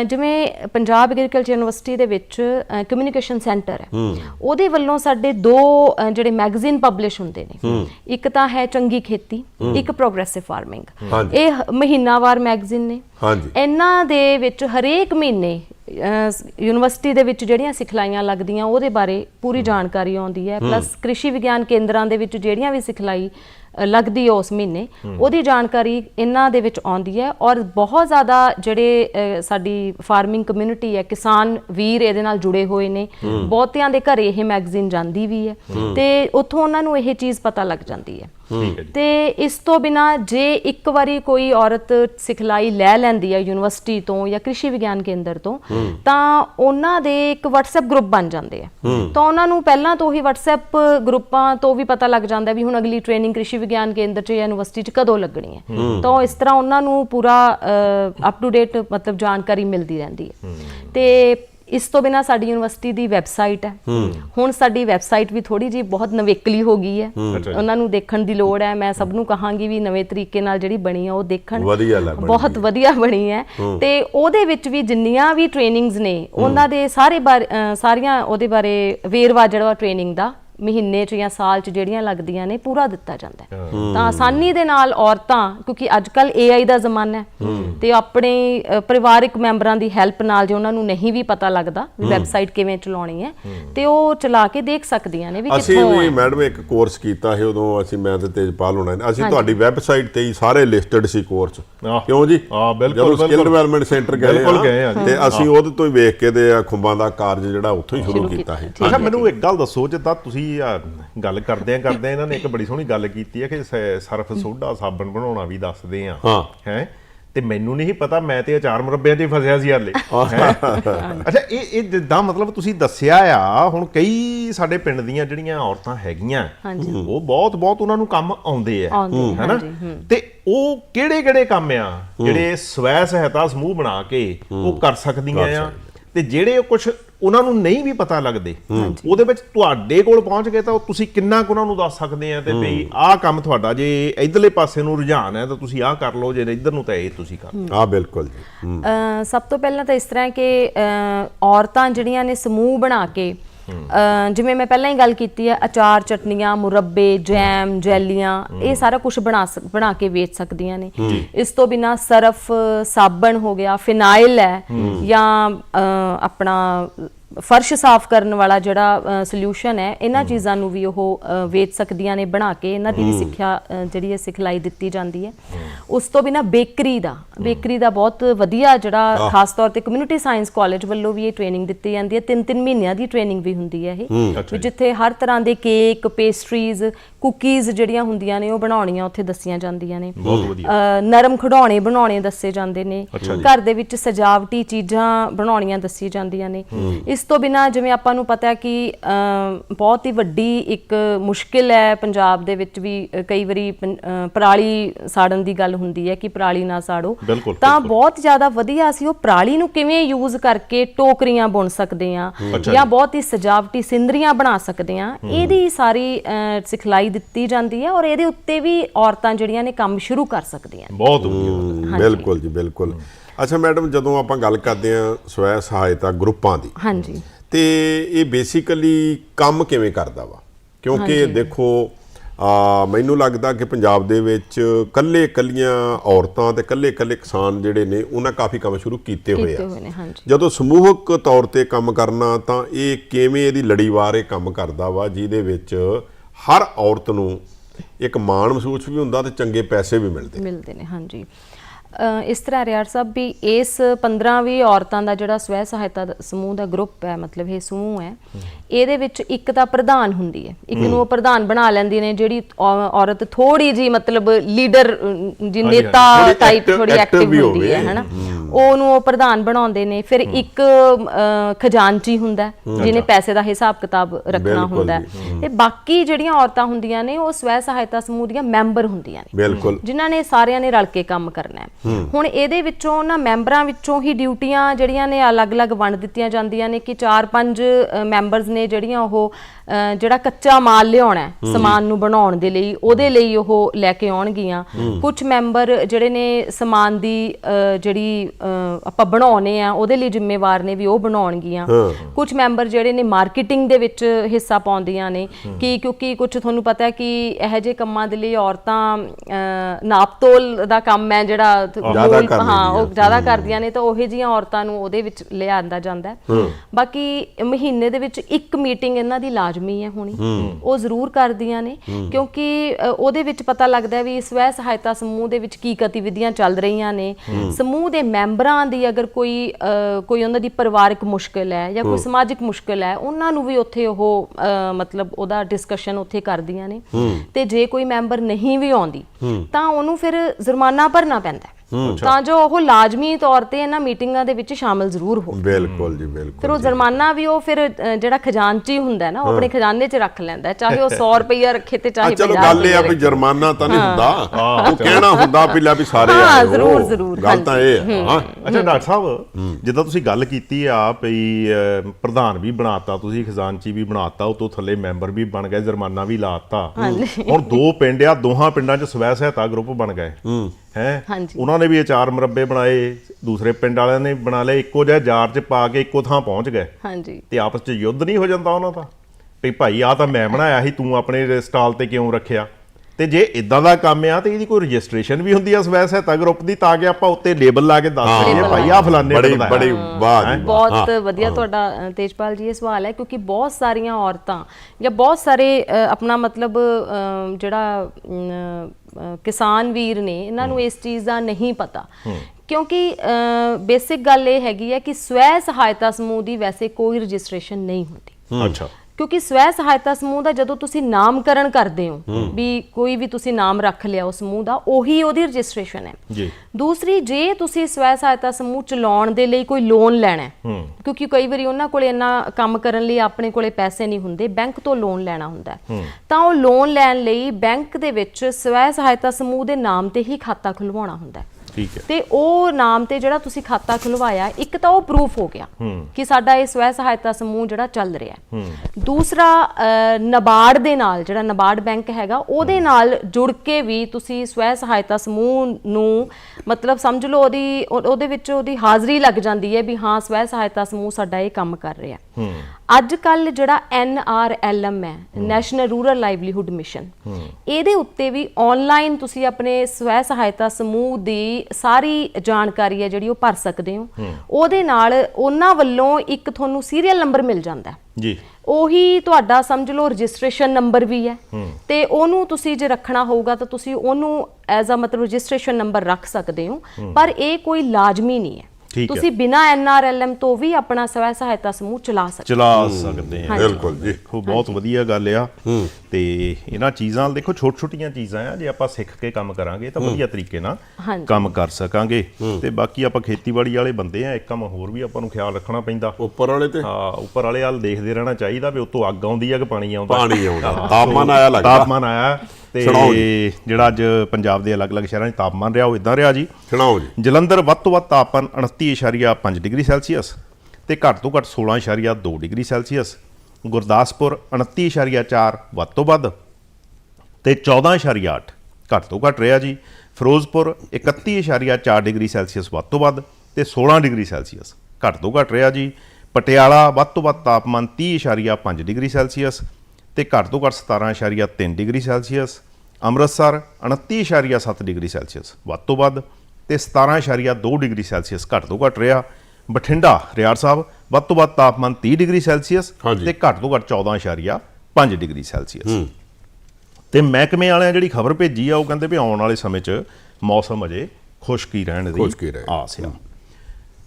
ਜਿਵੇਂ ਪੰਜਾਬ ਐਗਰੀਕਲਚਰ ਯੂਨੀਵਰਸਿਟੀ ਦੇ ਵਿੱਚ ਕਮਿਊਨੀਕੇਸ਼ਨ ਸੈਂਟਰ ਹੈ। ਉਹਦੇ ਵੱਲੋਂ ਸਾਡੇ ਦੋ ਜਿਹੜੇ ਮੈਗਜ਼ੀਨ ਪਬਲਿਸ਼ ਹੁੰਦੇ ਨੇ ਇੱਕ ਤਾਂ ਹੈ ਚੰਗੀ ਖੇਤੀ ਇੱਕ ਪ੍ਰੋਗਰੈਸਿਵ ਫਾਰਮਿੰਗ। ਇਹ ਮਹੀਨਾਵਾਰ ਮੈਗਜ਼ੀਨ ਨੇ। ਹਾਂਜੀ। ਇਹਨਾਂ ਦੇ ਵਿੱਚ ਹਰੇਕ ਮਹੀਨੇ ਯੂਨੀਵਰਸਿਟੀ ਦੇ ਵਿੱਚ ਜਿਹੜੀਆਂ ਸਿਖਲਾਈਆਂ ਲੱਗਦੀਆਂ ਉਹਦੇ ਬਾਰੇ ਪੂਰੀ ਜਾਣਕਾਰੀ ਆਉਂਦੀ ਹੈ। ਪਲੱਸ ਕ੍ਰਿਸ਼ੀ ਵਿਗਿਆਨ ਕੇਂਦਰਾਂ ਦੇ ਵਿੱਚ ਜਿਹੜੀਆਂ ਵੀ ਸਿਖਲਾਈ ਲੱਗਦੀ ਹੈ ਉਸ ਮਹੀਨੇ। ਉਹਦੀ ਜਾਣਕਾਰੀ ਇਹਨਾਂ ਦੇ ਵਿੱਚ ਆਉਂਦੀ ਹੈ ਔਰ ਬਹੁਤ ਜ਼ਿਆਦਾ ਜਿਹੜੇ ਸਾਡੀ ਫਾਰਮਿੰਗ ਕਮਿਊਨਿਟੀ ਹੈ ਕਿਸਾਨ ਵੀਰ ਇਹਦੇ ਨਾਲ ਜੁੜੇ ਹੋਏ ਨੇ। ਬਹੁਤਿਆਂ ਦੇ ਘਰੇ ਇਹ ਮੈਗਜ਼ੀਨ ਜਾਂਦੀ ਵੀ ਹੈ। ਤੇ ਉੱਥੋਂ ਉਹਨਾਂ ਨੂੰ ਇਹ ਚੀਜ਼ ਪਤਾ ਲੱਗ ਜਾਂਦੀ ਹੈ। ਤੇ ਇਸ ਤੋਂ ਬਿਨਾ ਜੇ ਇੱਕ ਵਾਰੀ ਕੋਈ ਔਰਤ ਸਿਖਲਾਈ ਲੈ ਲੈਂਦੀ ਹੈ ਯੂਨੀਵਰਸਿਟੀ ਤੋਂ ਜਾਂ ਕ੍ਰਿਸ਼ੀ ਵਿਗਿਆਨ ਕੇਂਦਰ ਤੋਂ ਤਾਂ ਉਹਨਾਂ ਦੇ ਇੱਕ WhatsApp ਗਰੁੱਪ ਬਣ ਜਾਂਦੇ ਆ। ਤਾਂ ਉਹਨਾਂ ਨੂੰ ਪਹਿਲਾਂ ਤੋਂ ਹੀ WhatsApp ਗਰੁੱਪਾਂ ਤੋਂ ਵੀ ਪਤਾ ਲੱਗ ਜਾਂਦਾ ਵੀ ਹੁਣ ਅਗਲੀ ਟ੍ਰੇਨਿੰਗ ਕ੍ਰਿਸ਼ੀ ਵਿਗਿਆਨ ਕੇਂਦਰ 'ਚ ਜਾਂ ਯੂਨੀਵਰਸਿਟੀ 'ਚ ਕਦੋਂ ਲੱਗਣੀ ਹੈ। ਤਾਂ ਇਸ ਤਰ੍ਹਾਂ ਉਹਨਾਂ ਨੂੰ ਪੂਰਾ ਅਪ ਟੂ ਡੇਟ ਮਤਲਬ ਜਾਣਕਾਰੀ ਮਿਲਦੀ ਰਹਿੰਦੀ ਹੈ। ਤੇ ਇਸ ਤੋਂ ਬਿਨਾ ਸਾਡੀ ਯੂਨੀਵਰਸਿਟੀ ਦੀ ਵੈਬਸਾਈਟ ਹੈ। ਹੁਣ ਸਾਡੀ ਵੈਬਸਾਈਟ ਵੀ ਥੋੜੀ ਜੀ ਬਹੁਤ ਨਵੇਕਲੀ ਹੋ ਗਈ ਹੈ। ਉਹਨਾਂ ਨੂੰ ਦੇਖਣ ਦੀ ਲੋੜ ਹੈ। ਮੈਂ ਸਭ ਨੂੰ ਕਹਾਂਗੀ ਵੀ ਨਵੇਂ ਤਰੀਕੇ ਨਾਲ ਜਿਹੜੀ ਬਣੀ ਆ ਉਹ ਦੇਖਣ। ਬਹੁਤ ਵਧੀਆ ਬਣੀ ਹੈ। ਤੇ ਉਹਦੇ ਵਿੱਚ ਵੀ ਜਿੰਨੀਆਂ ਵੀ ਟ੍ਰੇਨਿੰਗਸ ਨੇ ਉਹਨਾਂ ਦੇ ਸਾਰੇ ਸਾਰੀਆਂ ਉਹਦੇ ਬਾਰੇ ਵੇਰਵਾ ਜਿਹੜਾ ਟ੍ਰੇਨਿੰਗ ਦਾ ਮਹੀਨੇ ਚ ਜਾਂ ਸਾਲ ਚ ਜਿਹੜੀਆਂ ਲੱਗਦੀਆਂ ਨੇ ਪੂਰਾ ਦਿੱਤਾ ਜਾਂਦਾ ਹੈ। ਤਾਂ ਆਸਾਨੀ ਦੇ ਨਾਲ ਔਰਤਾਂ ਕਿਉਂਕਿ ਅੱਜ ਕੱਲ AI ਦਾ ਜ਼ਮਾਨਾ ਹੈ ਤੇ ਆਪਣੇ ਪਰਿਵਾਰਕ ਮੈਂਬਰਾਂ ਦੀ ਹੈਲਪ ਨਾਲ ਜੇ ਉਹਨਾਂ ਨੂੰ ਨਹੀਂ ਵੀ ਪਤਾ ਲੱਗਦਾ ਵੀ ਵੈਬਸਾਈਟ ਕਿਵੇਂ ਚਲਾਉਣੀ ਹੈ ਤੇ ਉਹ ਚਲਾ ਕੇ ਦੇਖ ਸਕਦੀਆਂ ਨੇ ਵੀ ਅਸੀਂ ਕਿੱਥੋਂ ਵੀ ਹੈ ਮੈਡਮ ਇੱਕ ਕੋਰਸ ਕੀਤਾ ਸੀ ਉਦੋਂ ਅਸੀਂ ਮੈਂ ਤੇ ਤੇਜਪਾਲ ਹੋਣਾ ਨੇ। ਅਸੀਂ ਤੁਹਾਡੀ ਵੈਬਸਾਈਟ ਤੇ ਹੀ ਸਾਰੇ ਲਿਸਟਡ ਸੀ ਕੋਰਸ ਆਹ। ਕਿਉਂ ਜੀ? ਹਾਂ, ਬਿਲਕੁਲ, ਜਦੋਂ ਸਕਿੱਲ ਬਿਲਕੁਲ। ਡਿਵੈਲਪਮੈਂਟ ਸੈਂਟਰ ਗਏ ਬਿਲਕੁਲ ਗਏ ਆ ਜੀ। ਤੇ ਅਸੀਂ ਉਹਦੇ ਤੋਂ ਹੀ ਵੇਖ ਕੇ ਤੇ ਆ ਖੁੰਬਾਂ ਦਾ ਕਾਰਜ ਜਿਹੜਾ ਉੱਥੋਂ ਹੀ ਸ਼ੁਰੂ ਕੀਤਾ ਸੀ। ਅੱਛਾ ਮੈਨੂੰ ਇੱਕ ਗੱਲ ਦੱਸੋ ਜਿੱਦਾਂ ਤੁਸੀਂ ਆ, ਗੱਲ ਕਰਦਿਆਂ ਕਰਦਿਆਂ ਇਹਨਾਂ ਨੇ ਇੱਕ ਬੜੀ ਸੋਹਣੀ ਗੱਲ ਕੀਤੀ ਹੈ ਕਿ ਸਰਫ ਸੋਡਾ ਸਾਬਣ ਬਣਾਉਣਾ ਵੀ ਦੱਸਦੇ ਆ। ਹਾਂ। ਤੇ ਮੈਨੂੰ ਨਹੀਂ ਪਤਾ ਮੈਂ ਤੇ ਅਚਾਰ ਮੁਰੱਬਿਆਂ 'ਚ ਫਸਿਆ ਸੀ ਹਾਲੇ? ਅੱਛਾ ਇਹ ਇਹ ਜਿੱਦਾਂ ਮਤਲਬ ਤੁਸੀਂ ਦੱਸਿਆ ਆ ਹੁਣ ਕਈ ਸਾਡੇ ਪਿੰਡ ਦੀਆਂ ਜਿਹੜੀਆਂ ਔਰਤਾਂ ਹੈਗੀਆਂ। ਉਹ ਬਹੁਤ ਬਹੁਤ ਉਹਨਾਂ ਨੂੰ ਕੰਮ ਆਉਂਦੇ ਆ। ਆ, ਹੈਨਾ? ਤੇ ਉਹ ਕਿਹੜੇ ਕਿਹੜੇ ਕੰਮ ਆ ਜਿਹੜੇ ਸਵੈ ਸਹਾਇਤਾ ਸਮੂਹ ਬਣਾ ਕੇ ਉਹ ਕਰ ਸਕਦੀਆਂ ਆ? ਤੇ ਜਿਹੜੇ ਕੁਝ ਉਹਨਾਂ ਨੂੰ ਨਹੀਂ ਵੀ ਪਤਾ ਲੱਗਦੇ ਉਹਦੇ ਵਿੱਚ ਤੁਹਾਡੇ ਕੋਲ ਪਹੁੰਚ ਗਏ ਤਾਂ ਉਹ ਤੁਸੀਂ ਕਿੰਨਾ ਕੁ ਉਹਨਾਂ ਨੂੰ ਦੱਸ ਸਕਦੇ ਆ ਤੇ ਵੀ ਆਹ ਕੰਮ ਤੁਹਾਡਾ ਜੇ ਇਧਰਲੇ ਪਾਸੇ ਨੂੰ ਰੁਝਾਨ ਹੈ ਤਾਂ ਤੁਸੀਂ ਆਹ ਕਰ ਲਓ ਜੇ ਇਧਰ ਨੂੰ ਤਾਂ ਇਹ ਤੁਸੀਂ ਕਰ ਲਓ। ਆ ਬਿਲਕੁਲ ਜੀ। ਸਭ ਤੋਂ ਪਹਿਲਾਂ ਤਾਂ ਇਸ ਤਰ੍ਹਾਂ ਕਿ ਔਰਤਾਂ ਜਿਹੜੀਆਂ ਨੇ ਸਮੂਹ ਬਣਾ ਕੇ ਜਿਵੇਂ ਮੈਂ ਪਹਿਲਾਂ ਹੀ ਗੱਲ ਕੀਤੀ ਹੈ ਅਚਾਰ ਚਟਨੀਆਂ ਮੁਰੱਬੇ ਜੈਮ ਜੈਲੀਆਂ ਇਹ ਸਾਰਾ ਕੁਝ ਬਣਾ ਬਣਾ ਕੇ ਵੇਚ ਸਕਦੀਆਂ ਨੇ। ਇਸ ਤੋਂ ਬਿਨਾ ਸਰਫ ਸਾਬਣ ਹੋ ਗਿਆ ਫਿਨਾਈਲ ਹੈ ਜਾਂ ਆਪਣਾ ਫਰਸ਼ ਸਾਫ਼ ਕਰਨ ਵਾਲਾ ਜਿਹੜਾ ਸੋਲੂਸ਼ਨ ਹੈ ਇਹਨਾਂ ਚੀਜ਼ਾਂ ਨੂੰ ਵੀ ਉਹ ਵੇਚ ਸਕਦੀਆਂ ਨੇ ਬਣਾ ਕੇ ਇਹਨਾਂ ਦੀ ਵੀ ਸਿੱਖਿਆ ਜਿਹੜੀ ਹੈ ਸਿਖਲਾਈ ਦਿੱਤੀ ਜਾਂਦੀ ਹੈ। ਉਸ ਤੋਂ ਬਿਨਾ ਬੇਕਰੀ ਦਾ ਬੇਕਰੀ ਦਾ ਬਹੁਤ ਵਧੀਆ ਜਿਹੜਾ ਖਾਸ ਤੌਰ ਤੇ ਕਮਿਊਨਿਟੀ ਸਾਇੰਸ ਕਾਲਜ ਵੱਲੋਂ ਵੀ ਇਹ ਟ੍ਰੇਨਿੰਗ ਦਿੱਤੀ ਜਾਂਦੀ ਹੈ। ਤਿੰਨ ਤਿੰਨ ਮਹੀਨਿਆਂ ਦੀ ਟ੍ਰੇਨਿੰਗ ਵੀ ਹੁੰਦੀ ਹੈ ਇਹ। ਜਿੱਥੇ ਹਰ ਤਰ੍ਹਾਂ ਦੇ ਕੇਕ ਪੇਸਟਰੀਜ਼ ਕੁਕੀਜ਼ ਜਿਹੜੀਆਂ ਹੁੰਦੀਆਂ ਨੇ ਉਹ ਬਣਾਉਣੀਆਂ ਉੱਥੇ ਦੱਸੀਆਂ ਜਾਂਦੀਆਂ ਨੇ। ਨਰਮ ਖਿਡੌਣੇ ਬਣਾਉਣੇ ਦੱਸੇ ਜਾਂਦੇ ਨੇ। ਘਰ ਦੇ ਵਿੱਚ ਸਜਾਵਟੀ ਚੀਜ਼ਾਂ ਬਣਾਉਣੀਆਂ ਦੱਸੀ ਜਾਂਦੀਆਂ ਨੇ। ਇਸ ਤੋਂ ਬਿਨਾ ਜਿਵੇਂ ਆਪਾਂ ਨੂੰ ਪਤਾ ਹੈ ਕਿ ਬਹੁਤ ਹੀ ਵੱਡੀ ਇੱਕ ਮੁਸ਼ਕਿਲ ਹੈ ਪੰਜਾਬ ਦੇ ਵਿੱਚ ਵੀ ਕਈ ਵਾਰੀ ਪਰਾਲੀ ਸਾੜਨ ਦੀ ਗੱਲ ਹੁੰਦੀ ਹੈ ਕਿ ਪਰਾਲੀ ਨਾ ਸਾੜੋ। ਤਾਂ ਬਹੁਤ ਜ਼ਿਆਦਾ ਵਧੀਆ ਅਸੀਂ ਉਹ ਪਰਾਲੀ ਨੂੰ ਕਿਵੇਂ ਯੂਜ਼ ਕਰਕੇ ਟੋਕਰੀਆਂ ਬੁਣ ਸਕਦੇ ਆ ਜਾਂ ਬਹੁਤ ਹੀ ਸਜਾਵਟੀ ਸਿੰਦਰੀਆਂ ਬਣਾ ਸਕਦੇ ਆ ਇਹਦੀ ਸਾਰੀ ਸਿਖਲਾਈ ਦਿੱਤੀ ਜਾਂਦੀ ਹੈ ਔਰ ਇਹਦੇ ਉੱਤੇ ਵੀ ਔਰਤਾਂ ਜਿਹੜੀਆਂ ਨੇ ਕੰਮ ਸ਼ੁਰੂ ਕਰ ਸਕਦੀਆਂ ਬਹੁਤ ਬਿਲਕੁਲ ਜੀ ਬਿਲਕੁਲ। ਅੱਛਾ ਮੈਡਮ ਜਦੋਂ ਆਪਾਂ ਗੱਲ ਕਰਦੇ ਆ ਸਵੈ ਸਹਾਇਤਾ ਗਰੁੱਪਾਂ ਦੀ ਹਾਂਜੀ। ਤੇ ਇਹ ਬੇਸਿਕਲੀ ਕੰਮ ਕਿਵੇਂ ਕਰਦਾ ਵਾ? ਕਿਉਂਕਿ ਦੇਖੋ ਆ ਮੈਨੂੰ ਲੱਗਦਾ ਕਿ ਪੰਜਾਬ ਦੇ ਵਿੱਚ ਕੱਲੇ ਕੱਲੀਆਂ ਔਰਤਾਂ ਤੇ ਕੱਲੇ ਕੱਲੇ ਕਿਸਾਨ ਜਿਹੜੇ ਨੇ ਉਹਨਾਂ ਕਾਫੀ ਕੰਮ ਸ਼ੁਰੂ ਕੀਤੇ ਹੋਏ ਆ। ਜਦੋਂ ਸਮੂਹਕ ਤੌਰ ਤੇ ਕੰਮ ਕਰਨਾ ਤਾਂ ਇਹ ਕਿਵੇਂ ਇਹਦੀ ਲੜੀਵਾਰ ਇਹ ਕੰਮ ਕਰਦਾ ਵਾ ਜਿਹਦੇ ਵਿੱਚ ਹਰ ਔਰਤ ਨੂੰ ਇੱਕ ਮਾਣ ਮਹਿਸੂਸ ਵੀ ਹੁੰਦਾ ਤੇ ਚੰਗੇ ਪੈਸੇ ਵੀ ਮਿਲਦੇ। ਮਿਲਦੇ ਨੇ ਹਾਂਜੀ। ਇਸ ਤਰ੍ਹਾਂ ਰਿਆੜ ਸਾਹਿਬ ਵੀ ਇਸ 15 ਔਰਤਾਂ ਦਾ ਜਿਹੜਾ ਸਵੈ ਸਹਾਇਤਾ ਸਮੂਹ ਦਾ ਗਰੁੱਪ ਹੈ ਮਤਲਬ ਇਹ ਸਮੂਹ ਹੈ ਇਹਦੇ ਵਿੱਚ ਇੱਕ ਤਾਂ ਪ੍ਰਧਾਨ ਹੁੰਦੀ ਹੈ ਇੱਕ ਨੂੰ ਉਹ ਪ੍ਰਧਾਨ ਬਣਾ ਲੈਂਦੀ ਨੇ ਜਿਹੜੀ ਔਰਤ ਥੋੜੀ ਜੀ ਮਤਲਬ ਲੀਡਰ ਜੀ ਨੇਤਾ ਟਾਈਪ ਥੋੜੀ ਐਕਟਿਵ ਵੀ ਹੁੰਦੀ ਹੈ। ਹਨਾ? ਉਹਨੂੰ ਉਹ ਪ੍ਰਧਾਨ ਬਣਾਉਂਦੇ ਨੇ ਫਿਰ ਇੱਕ ਖਜ਼ਾਨਚੀ ਹੁੰਦਾ ਜਿਹਨੇ ਪੈਸੇ ਦਾ ਹਿਸਾਬ ਕਿਤਾਬ ਰੱਖਣਾ ਹੁੰਦਾ। ਤੇ ਬਾਕੀ ਜਿਹੜੀਆਂ ਔਰਤਾਂ ਹੁੰਦੀਆਂ ਨੇ ਉਹ ਸਵੈ ਸਹਾਇਤਾ ਸਮੂਹ ਦੀਆਂ ਮੈਂਬਰ ਹੁੰਦੀਆਂ ਨੇ। ਜਿਨ੍ਹਾਂ ਨੇ ਸਾਰਿਆਂ ਨੇ ਰਲ ਕੇ ਕੰਮ ਕਰਨਾ ਹੈ। ਹੁਣ ਇਹਦੇ ਵਿੱਚੋਂ ਨਾ ਮੈਂਬਰਾਂ ਵਿੱਚੋਂ ਹੀ ਡਿਊਟੀਆਂ ਜਿਹੜੀਆਂ ਨੇ ਅਲੱਗ-ਅਲੱਗ ਵੰਡ ਦਿੱਤੀਆਂ ਜਾਂਦੀਆਂ ਨੇ ਕਿ 4-5 ਮੈਂਬਰਸ ਨੇ ਜਿਹੜੀਆਂ ਉਹ ਜਿਹੜਾ ਕੱਚਾ ਮਾਲ ਲਿਆਉਣਾ ਹੈ ਸਮਾਨ ਨੂੰ ਬਣਾਉਣ ਦੇ ਲਈ ਉਹਦੇ ਲਈ ਉਹ ਲੈ ਕੇ ਆਉਣਗੀਆਂ। ਕੁਝ ਮੈਂਬਰ ਜਿਹੜੇ ਨੇ ਸਮਾਨ ਦੀ ਜਿਹੜੀ ਆਪਾਂ ਬਣਾਉਨੇ ਆ ਉਹਦੇ ਲਈ ਜ਼ਿੰਮੇਵਾਰ ਨੇ ਵੀ ਉਹ ਬਣਾਉਣਗੀਆਂ। ਕੁਝ ਮੈਂਬਰ ਜਿਹੜੇ ਨੇ ਮਾਰਕੀਟਿੰਗ ਦੇ ਵਿੱਚ ਹਿੱਸਾ ਪਾਉਂਦੀਆਂ ਨੇ ਕਿ ਕਿਉਂਕਿ ਕੁਝ ਤੁਹਾਨੂੰ ਪਤਾ ਹੈ ਕਿ ਇਹੋ ਜਿਹੇ ਕੰਮਾਂ ਦੇ ਲਈ ਔਰਤਾਂ ਨਾਪਤੋਲ ਦਾ ਕੰਮ ਹੈ ਜਿਹੜਾ ਹਾਂ ਉਹ। ਜ਼ਿਆਦਾ ਕਰਦੀਆਂ ਨੇ ਤਾਂ ਉਹੇ ਜੀਆਂ ਔਰਤਾਂ ਨੂੰ ਉਹਦੇ ਵਿੱਚ ਲਿਆਂਦਾ ਜਾਂਦਾ ਹੈ। ਬਾਕੀ ਮਹੀਨੇ ਦੇ ਵਿੱਚ ਇੱਕ ਮੀਟਿੰਗ ਇਹਨਾਂ ਦੀ ਲਾਜ਼ਮੀ ਹੈ ਹੋਣੀ। ਉਹ ਜ਼ਰੂਰ ਕਰਦੀਆਂ ਨੇ ਕਿਉਂਕਿ ਉਹਦੇ ਵਿੱਚ ਪਤਾ ਲੱਗਦਾ ਵੀ ਸਵੈ ਸਹਾਇਤਾ ਸਮੂਹ ਦੇ ਵਿੱਚ ਕੀ ਗਤੀਵਿਧੀਆਂ ਚੱਲ ਰਹੀਆਂ ਨੇ। ਸਮੂਹ ਦੇ ਮੈਂਬਰਾਂ ਦੀ ਅਗਰ ਕੋਈ ਕੋਈ ਉਹਨਾਂ ਦੀ ਪਰਿਵਾਰਕ ਮੁਸ਼ਕਲ ਹੈ ਜਾਂ ਕੋਈ ਸਮਾਜਿਕ ਮੁਸ਼ਕਲ ਹੈ ਉਹਨਾਂ ਨੂੰ ਵੀ ਉੱਥੇ ਉਹ ਮਤਲਬ ਉਹਦਾ ਡਿਸਕਸ਼ਨ ਉੱਥੇ ਕਰਦੀਆਂ ਨੇ। ਤੇ ਜੇ ਕੋਈ ਮੈਂਬਰ ਨਹੀਂ ਵੀ ਆਉਂਦੀ ਤਾਂ ਉਹਨੂੰ ਫਿਰ ਜੁਰਮਾਨਾ ਭਰਨਾ ਪੈਂਦਾ ਤਾਂ ਜੋ ਉਹ ਲਾਜ਼ਮੀ ਤੌਰ ਤੇ ਇਹਨਾਂ ਮੀਟਿੰਗਾਂ ਦੇ ਵਿੱਚ ਸ਼ਾਮਲ ਜ਼ਰੂਰ ਹੋ ਬਿਲਕੁਲ ਜੀ ਫਿਰ ਬਿਲਕੁਲ ਉਹ ਜੁਰਮਾਨਾ ਵੀ ਉਹ ਫਿਰ ਜਿਹੜਾ ਖਜ਼ਾਨਚੀ ਹੁੰਦਾ ਨਾ ਉਹ ਆਪਣੇ ਖਜ਼ਾਨੇ 'ਚ ਰੱਖ ਲੈਂਦਾ। ਚਾਹੇ ਉਹ 100 ਰੁਪਈਆ ਰੱਖੇ ਤੇ ਆ ਚਾਹੇ ਚਲੋ 50 ਗੱਲ ਇਹ ਆ ਵੀ ਜੁਰਮਾਨਾ ਤਾਂ ਨਹੀਂ ਹੁੰਦਾ। ਉਹ ਕਹਿਣਾ ਹੁੰਦਾ ਵੀ ਲੈ ਵੀ ਸਾਰੇ ਆਏ ਹੋ। ਜ਼ਰੂਰ, ਜ਼ਰੂਰ, ਗੱਲ ਤਾਂ ਇਹ ਹੈ। ਹਾਂ। ਅੱਛਾ ਡਾਕਟਰ ਸਾਹਿਬ ਜਿੱਦਾਂ ਤੁਸੀਂ ਗੱਲ ਕੀਤੀ ਆ ਵੀ ਪ੍ਰਧਾਨ ਵੀ ਬਣਾਤਾ ਤੁਸੀਂ ਖਜ਼ਾਨਚੀ ਵੀ ਬਣਾਤਾ ਉਹ ਤੋਂ ਥੱਲੇ ਮੈਂਬਰ ਵੀ ਬਣ ਗਏ ਜੁਰਮਾਨਾ ਵੀ ਲਾਤਾ। ਹੁਣ ਦੋ ਪਿੰਡ ਆ ਦੋਹਾਂ ਪਿੰਡਾਂ 'ਚ ਸਵੈ ਸਹਾਇਤਾ ਗਰੁੱਪ ਬਣ ਗਏ। ਹੈ। ਹਾਂਜੀ। ਉਹਨਾਂ ਨੇ ਵੀ ਅਚਾਰ ਮੁਰੱਬੇ ਬਣਾਏ ਦੂਸਰੇ ਪਿੰਡ ਵਾਲਿਆਂ ਨੇ ਬਣਾ ਲਏ ਇੱਕੋ ਜਿਹਾ ਜਾਰ 'ਚ ਪਾ ਕੇ ਇੱਕੋ ਥਾਂ ਪਹੁੰਚ ਗਏ। ਹਾਂਜੀ। ਤੇ ਆਪਸ 'ਚ ਯੁੱਧ ਨਹੀਂ ਹੋ ਜਾਂਦਾ ਉਹਨਾਂ ਦਾ। ਵੀ ਭਾਈ ਆ ਤਾਂ ਮੈਂ ਬਣਾਇਆ ਸੀ ਤੂੰ ਆਪਣੇ ਸਟਾਲ ਤੇ ਕਿਉਂ ਰੱਖਿਆ? ਤੇ ਜੇ ਇਦਾਂ ਦਾ ਕੰਮ ਆ ਤੇ ਇਹਦੀ ਕੋਈ ਰਜਿਸਟ੍ਰੇਸ਼ਨ ਵੀ ਹੁੰਦੀ ਆ ਸਵੈ ਸਹਾਇਤਾ ਗਰੁੱਪ ਦੀ ਤਾਂ ਕਿ ਆਪਾਂ ਉੱਤੇ ਲੇਬਲ ਲਾ ਕੇ ਦੱਸ ਸਕੀਏ ਭਾਈ ਆ ਫਲਾਣੇ ਬੜੀ। ਬੜੀ ਵਾਹ। ਬਹੁਤ ਵਧੀਆ ਤੁਹਾਡਾ ਤੇਜਪਾਲ ਜੀ ਇਹ ਸਵਾਲ ਹੈ ਕਿਉਂਕਿ ਬਹੁਤ ਸਾਰੀਆਂ ਔਰਤਾਂ ਜਾਂ ਬਹੁਤ ਸਾਰੇ ਆਪਣਾ ਮਤਲਬ ਜਿਹੜਾ ਕਿਸਾਨ ਵੀਰ ਨੇ ਇਹਨਾਂ ਨੂੰ ਇਸ ਚੀਜ਼ ਦਾ ਨਹੀਂ ਪਤਾ। ਕਿਉਂਕਿ ਬੇਸਿਕ ਗੱਲ ਇਹ ਹੈਗੀ ਹੈ ਕਿ ਸਵੈ ਸਹਾਇਤਾ ਸਮੂਹ ਦੀ ਵੈਸੇ ਕੋਈ ਰਜਿਸਟ੍ਰੇਸ਼ਨ ਨਹੀਂ ਹੁੰਦੀ। ਅੱਛਾ। ਕਿਉਂਕਿ ਸਵੈ ਸਹਾਇਤਾ ਸਮੂਹ ਦਾ ਜਦੋਂ ਤੁਸੀਂ ਨਾਮਕਰਨ ਕਰਦੇ ਹੋ ਵੀ ਕੋਈ ਵੀ ਤੁਸੀਂ ਨਾਮ ਰੱਖ ਲਿਆ ਉਸ ਸਮੂਹ ਦਾ ਉਹੀ ਉਹਦੀ ਰਜਿਸਟ੍ਰੇਸ਼ਨ ਹੈ। ਜੀ। ਦੂਸਰੀ ਜੇ ਤੁਸੀਂ ਸਵੈ ਸਹਾਇਤਾ ਸਮੂਹ ਚਲਾਉਣ ਦੇ ਲਈ ਕੋਈ ਲੋਨ ਲੈਣਾ ਹੈ ਕਿਉਂਕਿ ਕਈ ਵਾਰੀ ਉਹਨਾਂ ਕੋਲੇ ਇੰਨਾ ਕੰਮ ਕਰਨ ਲਈ ਆਪਣੇ ਕੋਲੇ ਪੈਸੇ ਨਹੀਂ ਹੁੰਦੇ ਬੈਂਕ ਤੋਂ ਲੋਨ ਲੈਣਾ ਹੁੰਦਾ। ਤਾਂ ਉਹ ਲੋਨ ਲੈਣ ਲਈ ਬੈਂਕ ਦੇ ਵਿੱਚ ਸਵੈ ਸਹਾਇਤਾ ਸਮੂਹ ਦੇ ਨਾਮ ਤੇ ਹੀ ਖਾਤਾ ਖੁਲਵਾਉਣਾ ਹੁੰਦਾ ਹੈ। ਠੀਕ ਹੈ। ਤੇ ਉਹ ਨਾਮ ਤੇ ਜਿਹੜਾ ਤੁਸੀਂ ਖਾਤਾ ਖੁਲਵਾਇਆ ਇੱਕ ਤਾਂ ਉਹ ਪ੍ਰੂਫ ਹੋ ਗਿਆ ਕਿ ਸਾਡਾ ਇਹ ਸਵੈ ਸਹਾਇਤਾ ਸਮੂਹ ਜਿਹੜਾ ਚੱਲ ਰਿਹਾ ਹੈ। ਦੂਸਰਾ ਨਬਾਰਡ ਦੇ ਨਾਲ ਜਿਹੜਾ ਨਬਾਰਡ ਬੈਂਕ ਹੈਗਾ ਉਹਦੇ ਨਾਲ ਜੁੜ ਕੇ ਵੀ ਤੁਸੀਂ ਸਵੈ ਸਹਾਇਤਾ ਸਮੂਹ ਨੂੰ ਮਤਲਬ ਸਮਝ ਲਓ ਉਹਦੀ ਉਹ- ਉਹਦੇ ਵਿੱਚ ਉਹਦੀ ਹਾਜ਼ਰੀ ਲੱਗ ਜਾਂਦੀ ਹੈ ਵੀ ਹਾਂ ਸਵੈ ਸਹਾਇਤਾ ਸਮੂਹ ਸਾਡਾ ਇਹ ਕੰਮ ਕਰ ਰਿਹਾ ਅੱਜ ਕੱਲ ਜਿਹੜਾ ਐਨ ਆਰ ਐਲ ਐਮ ਹੈ ਨੈਸ਼ਨਲ ਰੂਰਲ ਲਾਈਵਲੀਹੁੱਡ ਮਿਸ਼ਨ ਇਹਦੇ ਉੱਤੇ ਵੀ ਆਨਲਾਈਨ ਤੁਸੀਂ ਆਪਣੇ ਸਵੈ ਸਹਾਇਤਾ ਸਮੂਹ ਦੀ ਸਾਰੀ ਜਾਣਕਾਰੀ ਹੈ ਜਿਹੜੀ ਉਹ ਭਰ ਸਕਦੇ ਹੋ। ਉਹਦੇ ਨਾਲ ਉਹਨਾਂ ਵੱਲੋਂ ਇੱਕ ਤੁਹਾਨੂੰ ਸੀਰੀਅਲ ਨੰਬਰ ਮਿਲ ਜਾਂਦਾ ਹੈ। ਜੀ। ਉਹੀ ਤੁਹਾਡਾ ਸਮਝ ਲਓ ਰਜਿਸਟ੍ਰੇਸ਼ਨ ਨੰਬਰ ਵੀ ਹੈ। ਤੇ ਉਹਨੂੰ ਤੁਸੀਂ ਜੇ ਰੱਖਣਾ ਹੋਊਗਾ ਤਾਂ ਤੁਸੀਂ ਉਹਨੂੰ ਐਜ਼ ਅ ਮਤਲਬ ਰਜਿਸਟ੍ਰੇਸ਼ਨ ਨੰਬਰ ਰੱਖ ਸਕਦੇ ਹੋ। ਪਰ ਇਹ ਕੋਈ ਲਾਜ਼ਮੀ ਨਹੀਂ ਹੈ। ਤੁਸੀਂ ਬਿਨਾ ਐਨਆਰਐਲਐਮ ਤੋਂ ਵੀ ਆਪਣਾ ਸਵੈ ਸਹਾਇਤਾ ਸਮੂਹ ਚਲਾ ਸਕਦੇ ਚਲਾ ਸਕਦੇ ਆ ਬਿਲਕੁਲ ਜੀ। ਦੇਖੋ ਬਹੁਤ ਵਧੀਆ ਗੱਲ ਆ। ਤੇ ਇਹਨਾਂ ਚੀਜ਼ਾਂ ਦੇਖੋ ਛੋਟ ਛੋਟੀਆਂ ਚੀਜ਼ਾਂ ਆ। ਜੇ ਆਪਾਂ ਸਿੱਖ ਕੇ ਕੰਮ ਕਰਾਂਗੇ ਤਾਂ ਵਧੀਆ ਤਰੀਕੇ ਨਾਲ। ਕੰਮ ਕਰ ਸਕਾਂਗੇ। ਤੇ ਬਾਕੀ ਆਪਾਂ ਖੇਤੀਬਾੜੀ ਵਾਲੇ ਬੰਦੇ ਆ ਇੱਕ ਕੰਮ ਹੋਰ ਵੀ ਆਪਾਂ ਨੂੰ ਖਿਆਲ ਰੱਖਣਾ ਪੈਂਦਾ। ਉੱਪਰ ਵਾਲੇ ਤੇ? ਹਾਂ ਉੱਪਰ ਵਾਲੇ ਹਾਲ ਦੇਖਦੇ ਰਹਿਣਾ ਚਾਹੀਦਾ ਵੀ ਉੱਤੋਂ ਅੱਗ ਆਉਂਦੀ ਆ ਕਿ ਪਾਣੀ ਆਉਂਦਾ? ਪਾਣੀ ਆਉਂਦਾ। ਤਾਪਮਾਨ ਆਇਆ ਲੱਗਦਾ। ਤਾਪਮਾਨ ਆਇਆ। ਤੇ ਜਿਹੜਾ ਅੱਜ ਪੰਜਾਬ ਦੇ ਅਲੱਗ-ਅਲੱਗ ਸ਼ਹਿਰਾਂ 'ਚ ਤਾਪਮਾਨ ਰਿਹਾ ਉਹ ਇਦਾਂ ਰਿਹਾ ਜੀ। ਸੁਣਾਓ ਜੀ। ਜਲੰਧਰ ਵੱਧ ਤੋਂ ਵੱਧ ਤਾਪਮਾਨ 29.5 ਡਿਗਰੀ ਸੈਲਸੀਅਸ ਤੇ ਘੱਟ ਤੋਂ ਘੱਟ 16.2 ਡਿਗਰੀ ਸੈਲਸੀਅਸ। ਗੁਰਦਾਸਪੁਰ 29.4 ਵੱਧ ਤੋਂ ਵੱਧ ਤੇ 14.8 ਘੱਟ ਤੋਂ ਘੱਟ ਰਿਹਾ ਜੀ। ਫਿਰੋਜ਼ਪੁਰ 31.4 ਡਿਗਰੀ ਸੈਲਸੀਅਸ ਵੱਧ ਤੋਂ ਵੱਧ ਤੇ 16 ਡਿਗਰੀ ਸੈਲਸੀਅਸ ਘੱਟ ਤੋਂ ਘੱਟ ਰਿਹਾ ਜੀ। ਪਟਿਆਲਾ ਵੱਧ ਤੋਂ ਵੱਧ ਤਾਪਮਾਨ 30.5 ਡਿਗਰੀ ਸੈਲਸੀਅਸ ਤੇ ਘੱਟ ਤੋਂ ਘੱਟ 17.3 degree Celsius Amritsar 29.7 degree Celsius. ਵੱਧ ਤੋਂ ਵੱਧ ਤੇ 17.2 ਡਿਗਰੀ ਸੈਲਸੀਅਸ ਘੱਟ ਤੋਂ ਘੱਟ ਰਿਹਾ। ਬਠਿੰਡਾ ਰਿਆੜ ਸਾਹਿਬ ਵੱਧ ਤੋਂ ਵੱਧ ਤਾਪਮਾਨ 30 ਡਿਗਰੀ ਸੈਲਸੀਅਸ। ਤੇ ਘੱਟ ਤੋਂ ਘੱਟ 14.5 ਡਿਗਰੀ ਸੈਲਸੀਅਸ। ਤੇ ਮਹਿਕਮੇ ਵਾਲਿਆਂ ਜਿਹੜੀ ਖਬਰ ਭੇਜੀ ਆ ਉਹ ਕਹਿੰਦੇ ਵੀ ਆਉਣ ਵਾਲੇ ਸਮੇਂ 'ਚ ਮੌਸਮ ਅਜੇ ਖੁਸ਼ਕੀ ਰਹਿਣ ਦੀ। ਆਸ ਆ।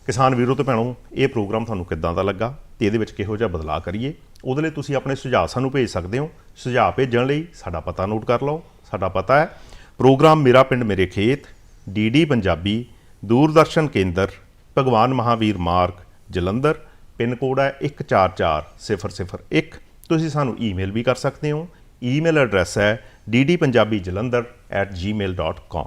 ਕਿਸਾਨ ਵੀਰੋ ਤੇ ਭੈਣੋ ਇਹ ਪ੍ਰੋਗਰਾਮ ਤੁਹਾਨੂੰ ਕਿੱਦਾਂ ਦਾ ਲੱਗਾ? ਤੇ ਇਹਦੇ ਵਿੱਚ ਕਿਹੋ ਜਿਹਾ ਬਦਲਾਅ ਕਰੀਏ? ਉਹਦੇ ਲਈ ਤੁਸੀਂ ਆਪਣੇ ਸੁਝਾਅ ਸਾਨੂੰ ਭੇਜ ਸਕਦੇ ਹੋ। ਸੁਝਾਅ ਭੇਜਣ ਲਈ ਸਾਡਾ ਪਤਾ ਨੋਟ ਕਰ ਲਓ। ਸਾਡਾ ਪਤਾ ਹੈ, ਪ੍ਰੋਗਰਾਮ ਮੇਰਾ ਪਿੰਡ ਮੇਰੇ ਖੇਤ ਡੀਡੀ ਪੰਜਾਬੀ, ਦੂਰਦਰਸ਼ਨ ਕੇਂਦਰ, ਭਗਵਾਨ ਮਹਾਵੀਰ ਮਾਰਗ, ਜਲੰਧਰ, ਪਿੰਨ ਕੋਡ ਹੈ 144001 ਤੁਸੀਂ ਸਾਨੂੰ ਈਮੇਲ ਵੀ ਕਰ ਸਕਦੇ ਹੋ। ਈਮੇਲ ਐਡਰੈਸ ਹੈ ddpunjabijalandhar@gmail.com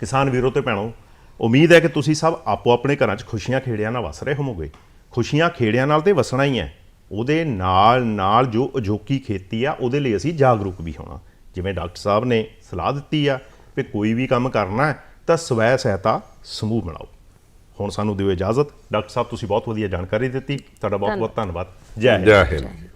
ਕਿਸਾਨ ਵੀਰੋ ਤੇ ਭੈਣੋ, ਉਮੀਦ ਹੈ ਕਿ ਤੁਸੀਂ ਸਭ ਆਪੋ ਆਪਣੇ ਘਰਾਂ 'ਚ ਖੁਸ਼ੀਆਂ ਖੇੜਿਆਂ ਨਾਲ ਵਸ ਰਹੇ ਹੋਵੋਗੇ। ਖੁਸ਼ੀਆਂ ਖੇੜਿਆਂ ਨਾਲ ਤੇ ਵਸਣਾ ਹੀ ਹੈ। ਉਹਦੇ ਨਾਲ ਨਾਲ ਜੋ ਅਜੋਕੀ ਖੇਤੀ ਆ ਉਹਦੇ ਲਈ ਅਸੀਂ ਜਾਗਰੂਕ ਵੀ ਹੋਣਾ। ਜਿਵੇਂ ਡਾਕਟਰ ਸਾਹਿਬ ਨੇ ਸਲਾਹ ਦਿੱਤੀ ਆ ਕਿ ਕੋਈ ਵੀ ਕੰਮ ਕਰਨਾ ਹੈ ਤਾਂ ਸਵੈ ਸਹਾਇਤਾ ਸਮੂਹ ਬਣਾਓ। ਹੁਣ ਸਾਨੂੰ ਦਿਓ ਇਜਾਜ਼ਤ। ਡਾਕਟਰ ਸਾਹਿਬ ਤੁਸੀਂ ਬਹੁਤ ਵਧੀਆ ਜਾਣਕਾਰੀ ਦਿੱਤੀ। ਤੁਹਾਡਾ ਬਹੁਤ ਬਹੁਤ ਧੰਨਵਾਦ। ਜੈ ਹਿੰਦ। ਜੈ ਹਿੰਦ।